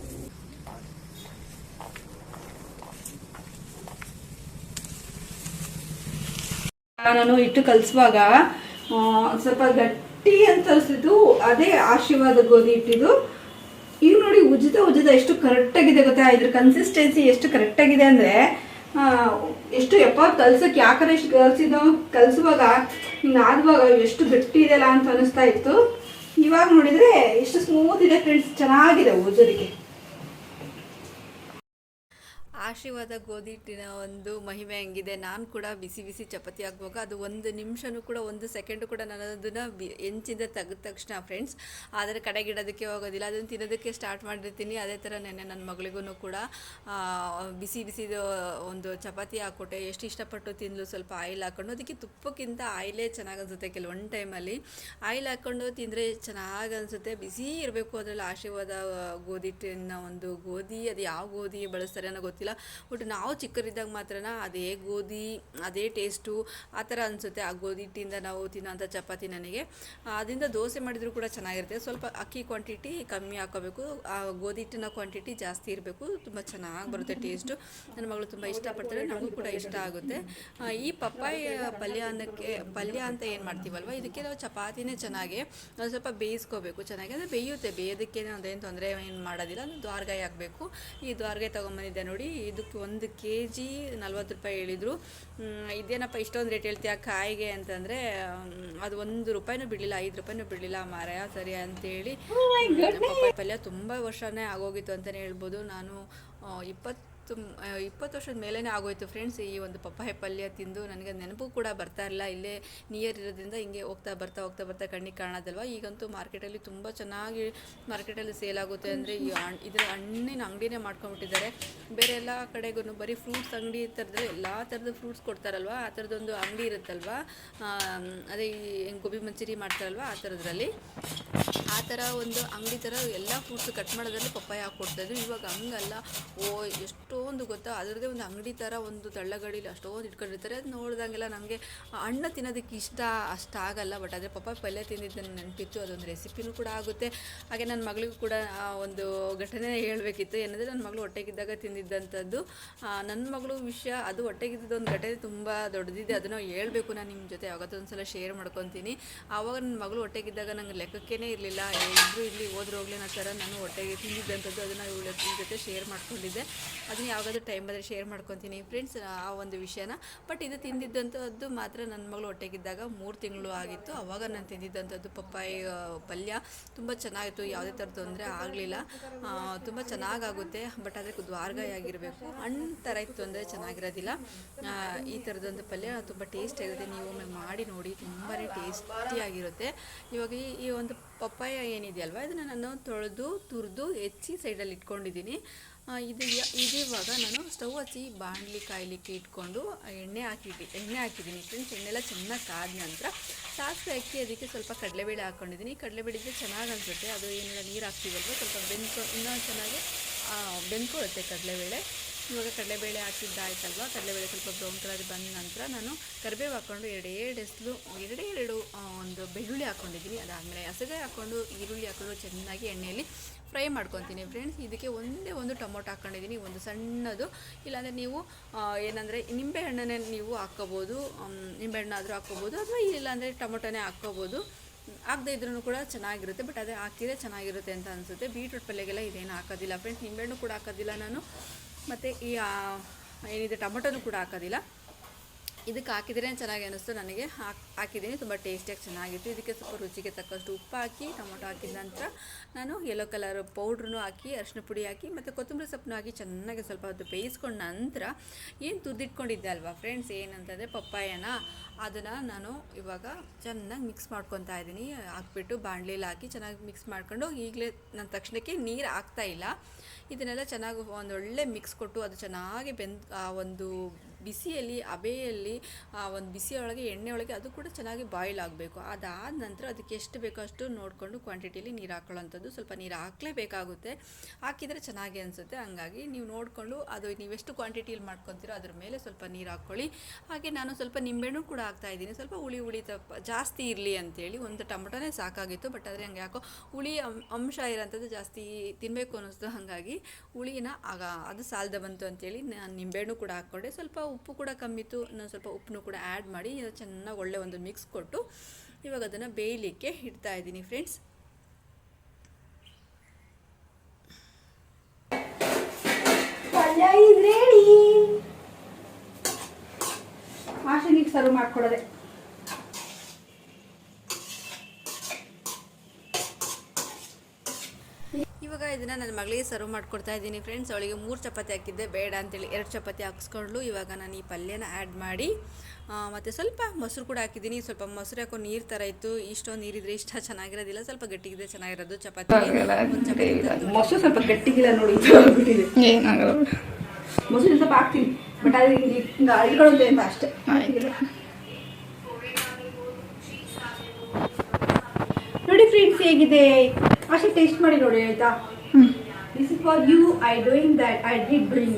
ನಾನು ಇಟ್ಟು ಕಲಿಸುವಾಗ ಸ್ವಲ್ಪ ಗಟ್ಟಿ ಅಂತ ಅನಿಸಿದ್ದು, ಅದೇ ಆಶೀರ್ವಾದ ಗೋಧಿ ಇಟ್ಟಿದ್ದು ಈಗ ನೋಡಿ ಉಜ್ಜಿದ ಉಜ್ಜಿದ ಎಷ್ಟು ಕರೆಕ್ಟಾಗಿದೆ ಗೊತ್ತಾ? ಇದ್ರ ಕನ್ಸಿಸ್ಟೆನ್ಸಿ ಎಷ್ಟು ಕರೆಕ್ಟಾಗಿದೆ ಅಂದರೆ ಎಷ್ಟು ಎಪ್ಪ ಕಲ್ಸಕ್ಕೆ ಯಾಕಂದ್ರೆ ಎಷ್ಟು ಕಲ್ಸಿದ್ದು ಕಲ್ಸುವಾಗ ಹಿಂಗೆ ಎಷ್ಟು ಗಟ್ಟಿ ಇದೆಯಲ್ಲ ಅಂತ ಅನಿಸ್ತಾ ಇತ್ತು. ಇವಾಗ ನೋಡಿದರೆ ಎಷ್ಟು ಸ್ಮೂತ್ ಇದೆ ಫ್ರೆಂಡ್ಸ್ ಚೆನ್ನಾಗಿದೆ ಉಜ್ಜೋದಕ್ಕೆ ಆಶೀರ್ವಾದ ಗೋಧಿ ಹಿಟ್ಟಿನ ಒಂದು ಮಹಿಮೆ ಹಂಗಿದೆ. ನಾನು ಕೂಡ ಬಿಸಿ ಬಿಸಿ ಚಪಾತಿ ಹಾಕುವಾಗ ಅದು ಒಂದು ನಿಮಿಷನೂ ಕೂಡ, ಒಂದು ಸೆಕೆಂಡು ಕೂಡ ನಾನು ಅದನ್ನು ಬಿ, ಹೆಂಚಿಂದ ತೆಗೆದ ತಕ್ಷಣ ಫ್ರೆಂಡ್ಸ್ ಆದರೆ ಕಡೆಗಿಡೋದಕ್ಕೆ ಹೋಗೋದಿಲ್ಲ. ಅದನ್ನು ತಿನ್ನೋದಕ್ಕೆ ಸ್ಟಾರ್ಟ್ ಮಾಡಿರ್ತೀನಿ. ಅದೇ ಥರ ನೆನ್ನೆ ನನ್ನ ಮಗಳಿಗೂ ಕೂಡ ಬಿಸಿ ಬಿಸಿದು ಒಂದು ಚಪಾತಿ ಹಾಕ್ಕೊಟ್ಟೆ. ಎಷ್ಟು ಇಷ್ಟಪಟ್ಟು ತಿಂದಲು, ಸ್ವಲ್ಪ ಆಯಿಲ್ ಹಾಕ್ಕೊಂಡು ಅದಕ್ಕೆ ತುಪ್ಪಕ್ಕಿಂತ ಆಯಿಲೇ ಚೆನ್ನಾಗಿ ಅನಿಸುತ್ತೆ ಕೆಲವೊಂದು ಟೈಮಲ್ಲಿ ಆಯಿಲ್ ಹಾಕ್ಕೊಂಡು ತಿಂದರೆ ಚೆನ್ನಾಗಿ ಅನಿಸುತ್ತೆ ಬಿಸಿ ಇರಬೇಕು ಅದರಲ್ಲಿ ಆಶೀರ್ವಾದ ಗೋಧಿ ಹಿಟ್ಟಿನ ಒಂದು ಗೋಧಿ, ಅದು ಯಾವ ಗೋಧಿ ಬಳಸ್ತಾರೆ ಅನ್ನೋ ಗೊತ್ತಿಲ್ಲ. ಒಟ್ಟು ನಾವು ಚಿಕ್ಕರಿದ್ದಾಗ ಮಾತ್ರ ಅದೇ ಗೋಧಿ, ಅದೇ ಟೇಸ್ಟು ಆ ಥರ ಅನಿಸುತ್ತೆ ಆ ಗೋಧಿ ಹಿಟ್ಟಿಂದ ನಾವು ತಿನ್ನೋಂಥ ಚಪಾತಿ ನನಗೆ. ಅದರಿಂದ ದೋಸೆ ಮಾಡಿದರೂ ಕೂಡ ಚೆನ್ನಾಗಿರುತ್ತೆ. ಸ್ವಲ್ಪ ಅಕ್ಕಿ ಕ್ವಾಂಟಿಟಿ ಕಮ್ಮಿ ಹಾಕೋಬೇಕು ಆ ಗೋಧಿ ಹಿಟ್ಟಿನ ಕ್ವಾಂಟಿಟಿ ಜಾಸ್ತಿ ಇರಬೇಕು. ತುಂಬ ಚೆನ್ನಾಗಿ ಬರುತ್ತೆ ಟೇಸ್ಟು ನನ್ನ ಮಗಳು ತುಂಬ ಇಷ್ಟಪಡ್ತಾರೆ. ನನಗೂ ಕೂಡ ಇಷ್ಟ ಆಗುತ್ತೆ. ಈ ಪಪ್ಪಾಯ ಪಲ್ಯ ಅನ್ನಕ್ಕೆ, ಪಲ್ಯ ಅಂತ ಏನು ಮಾಡ್ತೀವಲ್ವ? ಇದಕ್ಕೆ ನಾವು ಚಪಾತಿನೇ ಚೆನ್ನಾಗಿ ಸ್ವಲ್ಪ ಬೇಯಿಸ್ಕೋಬೇಕು ಚೆನ್ನಾಗಿ. ಅಂದರೆ ಬೇಯುತ್ತೆ. ಬೇಯೋದಕ್ಕೆ ಅದೇನು ತೊಂದರೆ ಏನು ಮಾಡೋದಿಲ್ಲ. ದ್ವಾರಗಾಯಿ ಹಾಕಬೇಕು. ಈ ದ್ವಾರ್ಗಾಯಿ ತೊಗೊಂಬಂದಿದ್ದೆ ನೋಡಿ. ಇದಕ್ಕೆ ಒಂದು ಕೆ ಜಿ ನಲ್ವತ್ತು ರೂಪಾಯಿ ಹೇಳಿದರು. ಇದೇನಪ್ಪ ಇಷ್ಟೊಂದು ರೇಟ್ ಹೇಳ್ತೀಯ ಕಾಯಿಗೆ ಅಂತಂದರೆ ಅದು ಒಂದು ರೂಪಾಯಿನೂ ಬಿಡಲಿಲ್ಲ ಐದು ರೂಪಾಯಿನೂ ಬಿಡಲಿಲ್ಲ ಮಾರಾಯ ಸರಿ ಅಂತೇಳಿ. ಪಪ್ಪಾಯ ಪಲ್ಯ ತುಂಬ ವರ್ಷನೇ ಆಗೋಗಿತ್ತು ಅಂತಲೇ ಹೇಳ್ಬೋದು. ನಾನು ಇಪ್ಪತ್ತು ಇಪ್ಪತ್ತು ವರ್ಷದ ಮೇಲೇ ಆಗೋಯ್ತು ಫ್ರೆಂಡ್ಸ್ ಈ ಒಂದು ಪಪ್ಪಾಯ ಪಲ್ಯ ತಿಂದು ನನಗೆ ನೆನಪು ಕೂಡ ಬರ್ತಾ ಇರಲಿಲ್ಲ. ಇಲ್ಲೇ ನಿಯರ್ ಇರೋದ್ರಿಂದ ಹಿಂಗೆ ಹೋಗ್ತಾ ಬರ್ತಾ ಹೋಗ್ತಾ ಬರ್ತಾ ಕಣ್ಣಿಗೆ ಕಾಣೋದಲ್ವ? ಈಗಂತೂ ಮಾರ್ಕೆಟಲ್ಲಿ ತುಂಬ ಚೆನ್ನಾಗಿ ಮಾರ್ಕೆಟಲ್ಲಿ ಸೇಲ್ ಆಗುತ್ತೆ ಅಂದರೆ ಈ ಹಣ್, ಇದರ ಹಣ್ಣಿನ ಅಂಗಡಿನೇ ಮಾಡ್ಕೊಂಡ್ಬಿಟ್ಟಿದ್ದಾರೆ. ಬೇರೆ ಎಲ್ಲ ಕಡೆಗೂ ಬರೀ ಫ್ರೂಟ್ಸ್ ಅಂಗಡಿ ಥರದ್ದು ಎಲ್ಲ ಥರದ ಫ್ರೂಟ್ಸ್ ಕೊಡ್ತಾರಲ್ವ? ಆ ಥರದ್ದೊಂದು ಅಂಗಡಿ ಇರುತ್ತಲ್ವ? ಅದೇ ಈ ಗೋಬಿ ಮಂಚೂರಿ ಮಾಡ್ತಾರಲ್ವ? ಆ ಥರದ್ರಲ್ಲಿ ಆ ಥರ ಒಂದು ಅಂಗಡಿ ಥರ ಎಲ್ಲ ಫ್ರೂಟ್ಸ್ ಕಟ್ ಮಾಡೋದ್ರಲ್ಲಿ ಪಪ್ಪಾಯ ಹಾಕ್ಕೊಡ್ತಾಯಿದ್ರು ಇವಾಗ ಹಂಗಲ್ಲ. ಓ, ಎಷ್ಟು ಅಷ್ಟೊಂದು ಗೊತ್ತಾ? ಅದರದ್ದೇ ಒಂದು ಅಂಗಡಿ ಥರ ಒಂದು ತಳ್ಳಗಡಿಲಿ ಅಷ್ಟೊಂದು ಇಟ್ಕೊಂಡಿರ್ತಾರೆ. ಅದು ನೋಡಿದಂಗೆಲ್ಲ ನನಗೆ ಅಣ್ಣ ತಿನ್ನೋದಕ್ಕೆ ಇಷ್ಟ ಅಷ್ಟಾಗಲ್ಲ. ಬಟ್ ಆದರೆ ಪಪ್ಪ ಪಲ್ಯ ತಿಂದಿದ್ದು ನೆನಪಿತ್ತು. ಅದೊಂದು ರೆಸಿಪಿನೂ ಕೂಡ ಆಗುತ್ತೆ. ಹಾಗೆ ನನ್ನ ಮಗಳಿಗೂ ಕೂಡ ಒಂದು ಘಟನೆ ಹೇಳಬೇಕಿತ್ತು. ಏನಂದರೆ ನನ್ನ ಮಗಳು ಹೊಟ್ಟೆಗಿದ್ದಾಗ ತಿಂದಿದ್ದಂಥದ್ದು ನನ್ನ ಮಗಳು ವಿಷಯ ಅದು ಹೊಟ್ಟೆಗಿದ್ದ ಒಂದು ಘಟನೆ ತುಂಬ ದೊಡ್ಡದಿದೆ. ಅದನ್ನು ಹೇಳಬೇಕು ನಾನು ನಿಮ್ಮ ಜೊತೆ. ಯಾವತ್ತೊಂದು ಸಲ ಶೇರ್ ಮಾಡ್ಕೊತೀನಿ. ಆವಾಗ ನನ್ನ ಮಗಳು ಹೊಟ್ಟೆಗಿದ್ದಾಗ ನಂಗೆ ಲೆಕ್ಕಕ್ಕೇ ಇರಲಿಲ್ಲ. ಎಲ್ಲರೂ ಇಲ್ಲಿ ಹೋದ್ರೋಗ್ಲೇ ಹೋಗ್ಲಿ ಸರ ನಾನು ಹೊಟ್ಟೆಗೆ ತಿಂದಿದ್ದಂಥದ್ದು ಅದನ್ನು ಇವಳ ಜೊತೆ ಶೇರ್ ಮಾಡ್ಕೊಂಡಿದ್ದೆ. ಅದನ್ನ ಯಾವಾಗಾದ್ರೂ ಟೈಮ್ ಬಂದರೆ ಶೇರ್ ಮಾಡ್ಕೊತೀನಿ. ಫ್ರೆಂಡ್ಸ್ ಆ ಒಂದು ವಿಷಯನ. ಬಟ್ ಇದು ತಿಂದಿದ್ದಂಥದ್ದು ಮಾತ್ರ ನನ್ನ ಮಗಳು ಹೊಟ್ಟೆಗಿದ್ದಾಗ ಮೂರು ತಿಂಗಳು ಆಗಿತ್ತು. ಅವಾಗ ನಾನು ತಿಂದಿದ್ದಂಥದ್ದು ಪಪ್ಪಾಯಿ ಪಲ್ಯ. ತುಂಬ ಚೆನ್ನಾಗಿತ್ತು. ಯಾವುದೇ ಥರ ತೊಂದರೆ ಆಗಲಿಲ್ಲ. ತುಂಬ ಚೆನ್ನಾಗಾಗುತ್ತೆ. ಬಟ್ ಅದಕ್ಕೆ ದ್ವಾರಗಾಯಿ ಆಗಿರಬೇಕು. ಹಣ್ಣು ಥರ ಇತ್ತು ಅಂದರೆ ಚೆನ್ನಾಗಿರೋದಿಲ್ಲ. ಈ ಥರದೊಂದು ಪಲ್ಯ ತುಂಬ ಟೇಸ್ಟ್ ಆಗಿರುತ್ತೆ. ನೀವು ಒಮ್ಮೆ ಮಾಡಿ ನೋಡಿ ತುಂಬಾ ಟೇಸ್ಟಿಯಾಗಿರುತ್ತೆ ಇವಾಗ ಈ- ಈ ಒಂದು ಪಪ್ಪಾಯ ಏನಿದೆಯಲ್ವ? ಇದನ್ನು ನಾನು ತೊಳೆದು, ತುರಿದು, ಹೆಚ್ಚಿ ಸೈಡಲ್ಲಿ ಇಟ್ಕೊಂಡಿದ್ದೀನಿ. ಇದು ಇದು ಇವಾಗ ನಾನು ಸ್ಟವ್ ಹಚ್ಚಿ ಬಾಣಲಿ ಕಾಯಲಿಕ್ಕೆ ಇಟ್ಕೊಂಡು ಎಣ್ಣೆ ಹಾಕಿಟ್ಟು ಎಣ್ಣೆ ಹಾಕಿದ್ದೀನಿ ಫ್ರೆಂಡ್ಸ್. ಎಣ್ಣೆ ಎಲ್ಲ ಚೆನ್ನಾಗಿ ಕಾದ ನಂತರ ಸಾಸಿವೆ ಅಕ್ಕಿ ಅದಕ್ಕೆ ಸ್ವಲ್ಪ ಕಡಲೆಬೇಳೆ ಹಾಕ್ಕೊಂಡಿದ್ದೀನಿ ಕಡಲೆಬೇಳೆ ಚೆನ್ನಾಗಿ ಅನಿಸುತ್ತೆ. ಅದು ಏನೆಲ್ಲ ನೀರು ಹಾಕ್ತೀವಲ್ವ? ಸ್ವಲ್ಪ ಬೆಂದ್ಕೊ ಇನ್ನೂ ಚೆನ್ನಾಗಿ ಆ, ಬೆಂದ್ಕೊಳ್ಳುತ್ತೆ ಕಡಲೆಬೇಳೆ. ಇವಾಗ ಕಡಲೆಬೇಳೆ ಹಾಕಿದ್ದಾಯ್ತಲ್ವ? ಕಡಲೆಬೇಳೆ ಸ್ವಲ್ಪ ಬ್ರೌನ್ ಕಲರ್ ಬಂದ ನಂತರ ನಾನು ಕರಿಬೇವು ಹಾಕ್ಕೊಂಡು ಎರಡು ಎಸ್ಲು ಎರಡೇ ಎರಡು ಒಂದು ಬೆಳ್ಳುಳ್ಳಿ ಹಾಕ್ಕೊಂಡಿದ್ದೀನಿ ಅದಾದಮೇಲೆ ಹಸಗೆ ಹಾಕ್ಕೊಂಡು ಈರುಳ್ಳಿ ಹಾಕ್ಕೊಂಡು ಚೆನ್ನಾಗಿ ಎಣ್ಣೆಯಲ್ಲಿ ಫ್ರೈ ಮಾಡ್ಕೊತೀನಿ ಫ್ರೆಂಡ್ಸ್. ಇದಕ್ಕೆ ಒಂದೇ ಒಂದು ಟೊಮೊಟೊ ಹಾಕ್ಕೊಂಡಿದ್ದೀನಿ, ಒಂದು ಸಣ್ಣದು. ಇಲ್ಲಾಂದರೆ ನೀವು ಏನಂದರೆ ನಿಂಬೆ ಹಣ್ಣನ್ನೇ ನೀವು ಹಾಕ್ಕೋಬೋದು ನಿಂಬೆಹಣ್ಣಾದರೂ ಹಾಕ್ಕೋಬೋದು, ಅಥವಾ ಇಲ್ಲಾಂದರೆ ಟೊಮೊಟೊನೇ ಹಾಕ್ಕೋಬೋದು. ಆಗದೇ ಇದ್ರೂ ಕೂಡ ಚೆನ್ನಾಗಿರುತ್ತೆ, ಬಟ್ ಅದೇ ಹಾಕಿದರೆ ಚೆನ್ನಾಗಿರುತ್ತೆ ಅಂತ ಅನಿಸುತ್ತೆ. ಬೀಟ್ರೂಟ್ ಪಲ್ಯಗೆಲ್ಲ ಇದೇನು ಹಾಕೋದಿಲ್ಲ. ಫ್ರೆಂಡ್ಸ್, ನಿಂಬೆಹಣ್ಣು ಕೂಡ ಹಾಕೋದಿಲ್ಲ ನಾನು. ಮತ್ತು ಈ ಏನಿದೆ, ಟೊಮೊಟೊನೂ ಕೂಡ ಹಾಕೋದಿಲ್ಲ. ಇದಕ್ಕೆ ಹಾಕಿದ್ರೆ ಚೆನ್ನಾಗಿ ಅನ್ನಿಸ್ತು ನನಗೆ. ಹಾಕಿ, ಹಾಕಿದ್ದೀನಿ, ತುಂಬ ಟೇಸ್ಟಿಯಾಗಿ ಚೆನ್ನಾಗಿತ್ತು. ಇದಕ್ಕೆ ಸ್ವಲ್ಪ ರುಚಿಗೆ ತಕ್ಕಷ್ಟು ಉಪ್ಪು ಹಾಕಿ, ಟೊಮೊಟೊ ಹಾಕಿದ ನಂತರ ನಾನು ಯೆಲ್ಲೋ ಕಲರ್ ಪೌಡ್ರನ್ನು ಹಾಕಿ ಅರಿಶಿನ ಪುಡಿ ಹಾಕಿ, ಮತ್ತು ಕೊತ್ತಂಬರಿ ಸೊಪ್ಪನ್ನು ಹಾಕಿ ಚೆನ್ನಾಗಿ ಸ್ವಲ್ಪ ಹೊತ್ತು ಬೇಯಿಸ್ಕೊಂಡ ನಂತರ ಏನು ತುದ್ದಿಟ್ಕೊಂಡಿದ್ದೆ ಅಲ್ವಾ ಫ್ರೆಂಡ್ಸ್ ಏನಂತಂದರೆ ಪಪ್ಪಾಯನ, ಅದನ್ನು ನಾನು ಇವಾಗ ಚೆನ್ನಾಗಿ ಮಿಕ್ಸ್ ಮಾಡ್ಕೊತಾ ಇದ್ದೀನಿ. ಹಾಕ್ಬಿಟ್ಟು ಬಾಣಲೆಯಲ್ಲಿ ಹಾಕಿ ಚೆನ್ನಾಗಿ ಮಿಕ್ಸ್ ಮಾಡ್ಕೊಂಡು ಈಗಲೇ ನನ್ನ ತಕ್ಷಣಕ್ಕೆ ನೀರು ಹಾಕ್ತಾ ಇಲ್ಲ. ಇದನ್ನೆಲ್ಲ ಚೆನ್ನಾಗಿ ಒಂದೊಳ್ಳೆ ಮಿಕ್ಸ್ ಕೊಟ್ಟು ಅದು ಚೆನ್ನಾಗಿ ಬೆಂದ್, ಆ ಒಂದು ಬಿಸಿಯಲ್ಲಿ, ಅಬೆಯಲ್ಲಿ, ಆ ಒಂದು ಬಿಸಿಯೊಳಗೆ ಎಣ್ಣೆ ಒಳಗೆ ಅದು ಕೂಡ ಚೆನ್ನಾಗಿ ಬಾಯ್ಲ್ ಆಗಬೇಕು. ಅದಾದ ನಂತರ ಅದಕ್ಕೆ ಎಷ್ಟು ಬೇಕೋ ಅಷ್ಟು ನೋಡಿಕೊಂಡು ಕ್ವಾಂಟಿಟಿಯಲ್ಲಿ ನೀರು ಹಾಕೊಳ್ಳೋಂಥದ್ದು ಸ್ವಲ್ಪ ನೀರು ಹಾಕಲೇಬೇಕಾಗುತ್ತೆ. ಹಾಕಿದರೆ ಚೆನ್ನಾಗಿ ಅನಿಸುತ್ತೆ. ಹಂಗಾಗಿ ನೀವು ನೋಡಿಕೊಂಡು ಅದು ನೀವೆಷ್ಟು ಕ್ವಾಂಟಿಟಿಯಲ್ಲಿ ಮಾಡ್ಕೊತೀರೋ ಅದ್ರ ಮೇಲೆ ಸ್ವಲ್ಪ ನೀರು ಹಾಕ್ಕೊಳ್ಳಿ ಹಾಗೆ ನಾನು ಸ್ವಲ್ಪ ನಿಂಬೆಹಣ್ಣು ಕೂಡ ಹಾಕ್ತಾ ಇದ್ದೀನಿ. ಸ್ವಲ್ಪ ಹುಳಿ ಹುಳಿ ತಪ್ಪ ಜಾಸ್ತಿ ಇರಲಿ ಅಂತೇಳಿ. ಒಂದು ಟೊಮೊಟೊನೇ ಸಾಕಾಗಿತ್ತು, ಬಟ್ ಆದರೆ ಹಂಗೆ ಯಾಕೋ ಹುಳಿ ಅಂಶ ಇರೋಂಥದ್ದು ಜಾಸ್ತಿ ತಿನ್ನಬೇಕು ಅನ್ನಿಸ್ತು. ಹಾಗಾಗಿ ಹುಳಿನ ಆಗ ಅದು ಸಾಲದ ಬಂತು ಅಂತೇಳಿ ನಾನು ನಿಂಬೆಹಣ್ಣು ಕೂಡ ಹಾಕ್ಕೊಂಡೆ. ಸ್ವಲ್ಪ ಉಪ್ಪು ಕೂಡ ಕಮ್ಮಿತ್ತು ನಾನು ಸ್ವಲ್ಪ ಉಪ್ಪನ್ನು ಕೂಡ ಆ್ಯಡ್ ಮಾಡಿ ಚೆನ್ನಾಗಿ ಒಳ್ಳೆ ಒಂದು ಮಿಕ್ಸ್ ಕೊಟ್ಟು ಇವಾಗ ಅದನ್ನು ಬೇಯಲಿಕ್ಕೆ ಇಡ್ತಾ ಇದ್ದೀನಿ ಫ್ರೆಂಡ್ಸ್ ಸರ್ವ್ ಮಾಡ್ಕೊಡೋದೆ ಇವಾಗ ಇದನ್ನು ನನ್ನ ಮಗಳಿಗೆ ಸರ್ವ್ ಮಾಡ್ಕೊಡ್ತಾ ಇದ್ದೀನಿ. ಫ್ರೆಂಡ್ಸ್ ಅವಳಿಗೆ ಮೂರು ಚಪಾತಿ ಹಾಕಿದ್ದೆ. ಬೇಡ ಅಂತೇಳಿ ಎರಡು ಚಪಾತಿ ಹಾಕ್ಸ್ಕೊಂಡ್ಲು ಇವಾಗ ನಾನು ಈ ಪಲ್ಯನ ಆ್ಯಡ್ ಮಾಡಿ ಮತ್ತು ಸ್ವಲ್ಪ ಮೊಸರು ಕೂಡ ಹಾಕಿದ್ದೀನಿ. ಸ್ವಲ್ಪ ಮೊಸರು ಹಾಕೋ ನೀರು ಥರ ಇತ್ತು. ಇಷ್ಟೊಂದು ನೀರಿದ್ರೆ ಇಷ್ಟ ಚೆನ್ನಾಗಿರೋದಿಲ್ಲ. ಸ್ವಲ್ಪ ಗಟ್ಟಿಗಿದೆ ಚೆನ್ನಾಗಿರೋದು ಚಪಾತಿ. ಒಂದು ಚಪಾತಿ ಮೊಸರು ಸ್ವಲ್ಪ ಗಟ್ಟಿಗಿಲ್ಲ ನೋಡಿ ಮೊಸರು ಸ್ವಲ್ಪ ಹಾಕ್ತೀನಿ. ಬಟ್ ಅದು ಹಿಂಗೆ ಅಂತ ಅಷ್ಟೇ. ನೋಡಿ ಫ್ರೆಂಡ್ಸ್ ಹೇಗಿದೆ? ಅಷ್ಟೇ ಟೇಸ್ಟ್ ಮಾಡಿ ನೋಡಿ ಆಯ್ತಾ? This is for you I doing that I did bring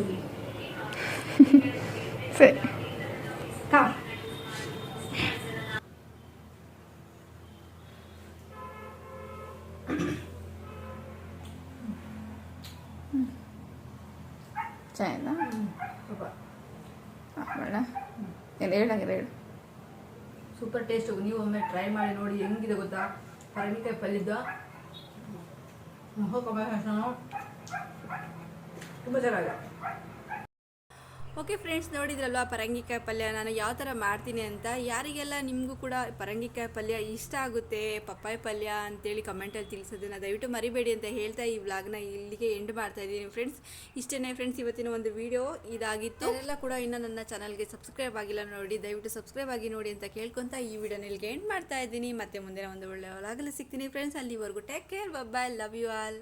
ಸರಿ ಕಮ್ ಚೆನ್ನಾಗಿಲ್ಲ ಬೇಡ. ಏನು ಹೇಳಂಗಿಲ್ಲ ಹೇಳು. ಸೂಪರ್ ಟೇಸ್ಟ್ ನೀವು ಒಮ್ಮೆ ಟ್ರೈ ಮಾಡಿ ನೋಡಿ ಹೆಂಗಿದೆ ಗೊತ್ತಾ? ಪರಣಿಕಾಯಿ ಪಲ್ಯದ. ತುಂಬ ಚೆನ್ನಾಗಿದೆ. ಓಕೆ ಫ್ರೆಂಡ್ಸ್ ನೋಡಿದ್ರಲ್ವಾ ಪರಂಗಿಕಾಯಿ ಪಲ್ಯ? ನಾನು ಯಾವ ಥರ ಮಾಡ್ತೀನಿ ಅಂತ? ಯಾರಿಗೆಲ್ಲ ನಿಮಗೂ ಕೂಡ ಪರಂಗಿಕಾಯಿ ಪಲ್ಯ ಇಷ್ಟ ಆಗುತ್ತೆ, ಪಪ್ಪಾಯಿ ಪಲ್ಯ ಅಂತೇಳಿ ಕಮೆಂಟಲ್ಲಿ ತಿಳಿಸೋದನ್ನ ದಯವಿಟ್ಟು ಮರಿಬೇಡಿ ಅಂತ ಹೇಳ್ತಾ ಈ ವ್ಲಾಗ್ನ ಇಲ್ಲಿಗೆ ಎಂಡ್ ಮಾಡ್ತಾ ಇದ್ದೀನಿ. ಫ್ರೆಂಡ್ಸ್ ಇಷ್ಟೇ ಫ್ರೆಂಡ್ಸ್ ಇವತ್ತಿನ ಒಂದು ವಿಡಿಯೋ ಇದಾಗಿತ್ತು. ಎಲ್ಲ ಕೂಡ ಇನ್ನು ನನ್ನ ಚಾನಲ್ಗೆ ಸಬ್ಸ್ಕ್ರೈಬ್ ಆಗಿಲ್ಲ ನೋಡಿ, ದಯವಿಟ್ಟು ಸಬ್ಸ್ಕ್ರೈಬ್ ಆಗಿ ನೋಡಿ ಅಂತ ಕೇಳ್ಕೊತಾ ಈ ವಿಡಿಯೋನ ಇಲ್ಲಿಗೆ ಎಂಡ್ ಮಾಡ್ತಾ ಇದ್ದೀನಿ. ಮತ್ತೆ ಮುಂದಿನ ಒಂದು ಒಳ್ಳೆಯ ವ್ಲಾಗಲ್ಲಿ ಸಿಗ್ತೀನಿ ಫ್ರೆಂಡ್ಸ್ ಅಲ್ಲಿವರೆಗೂ take care bye love you all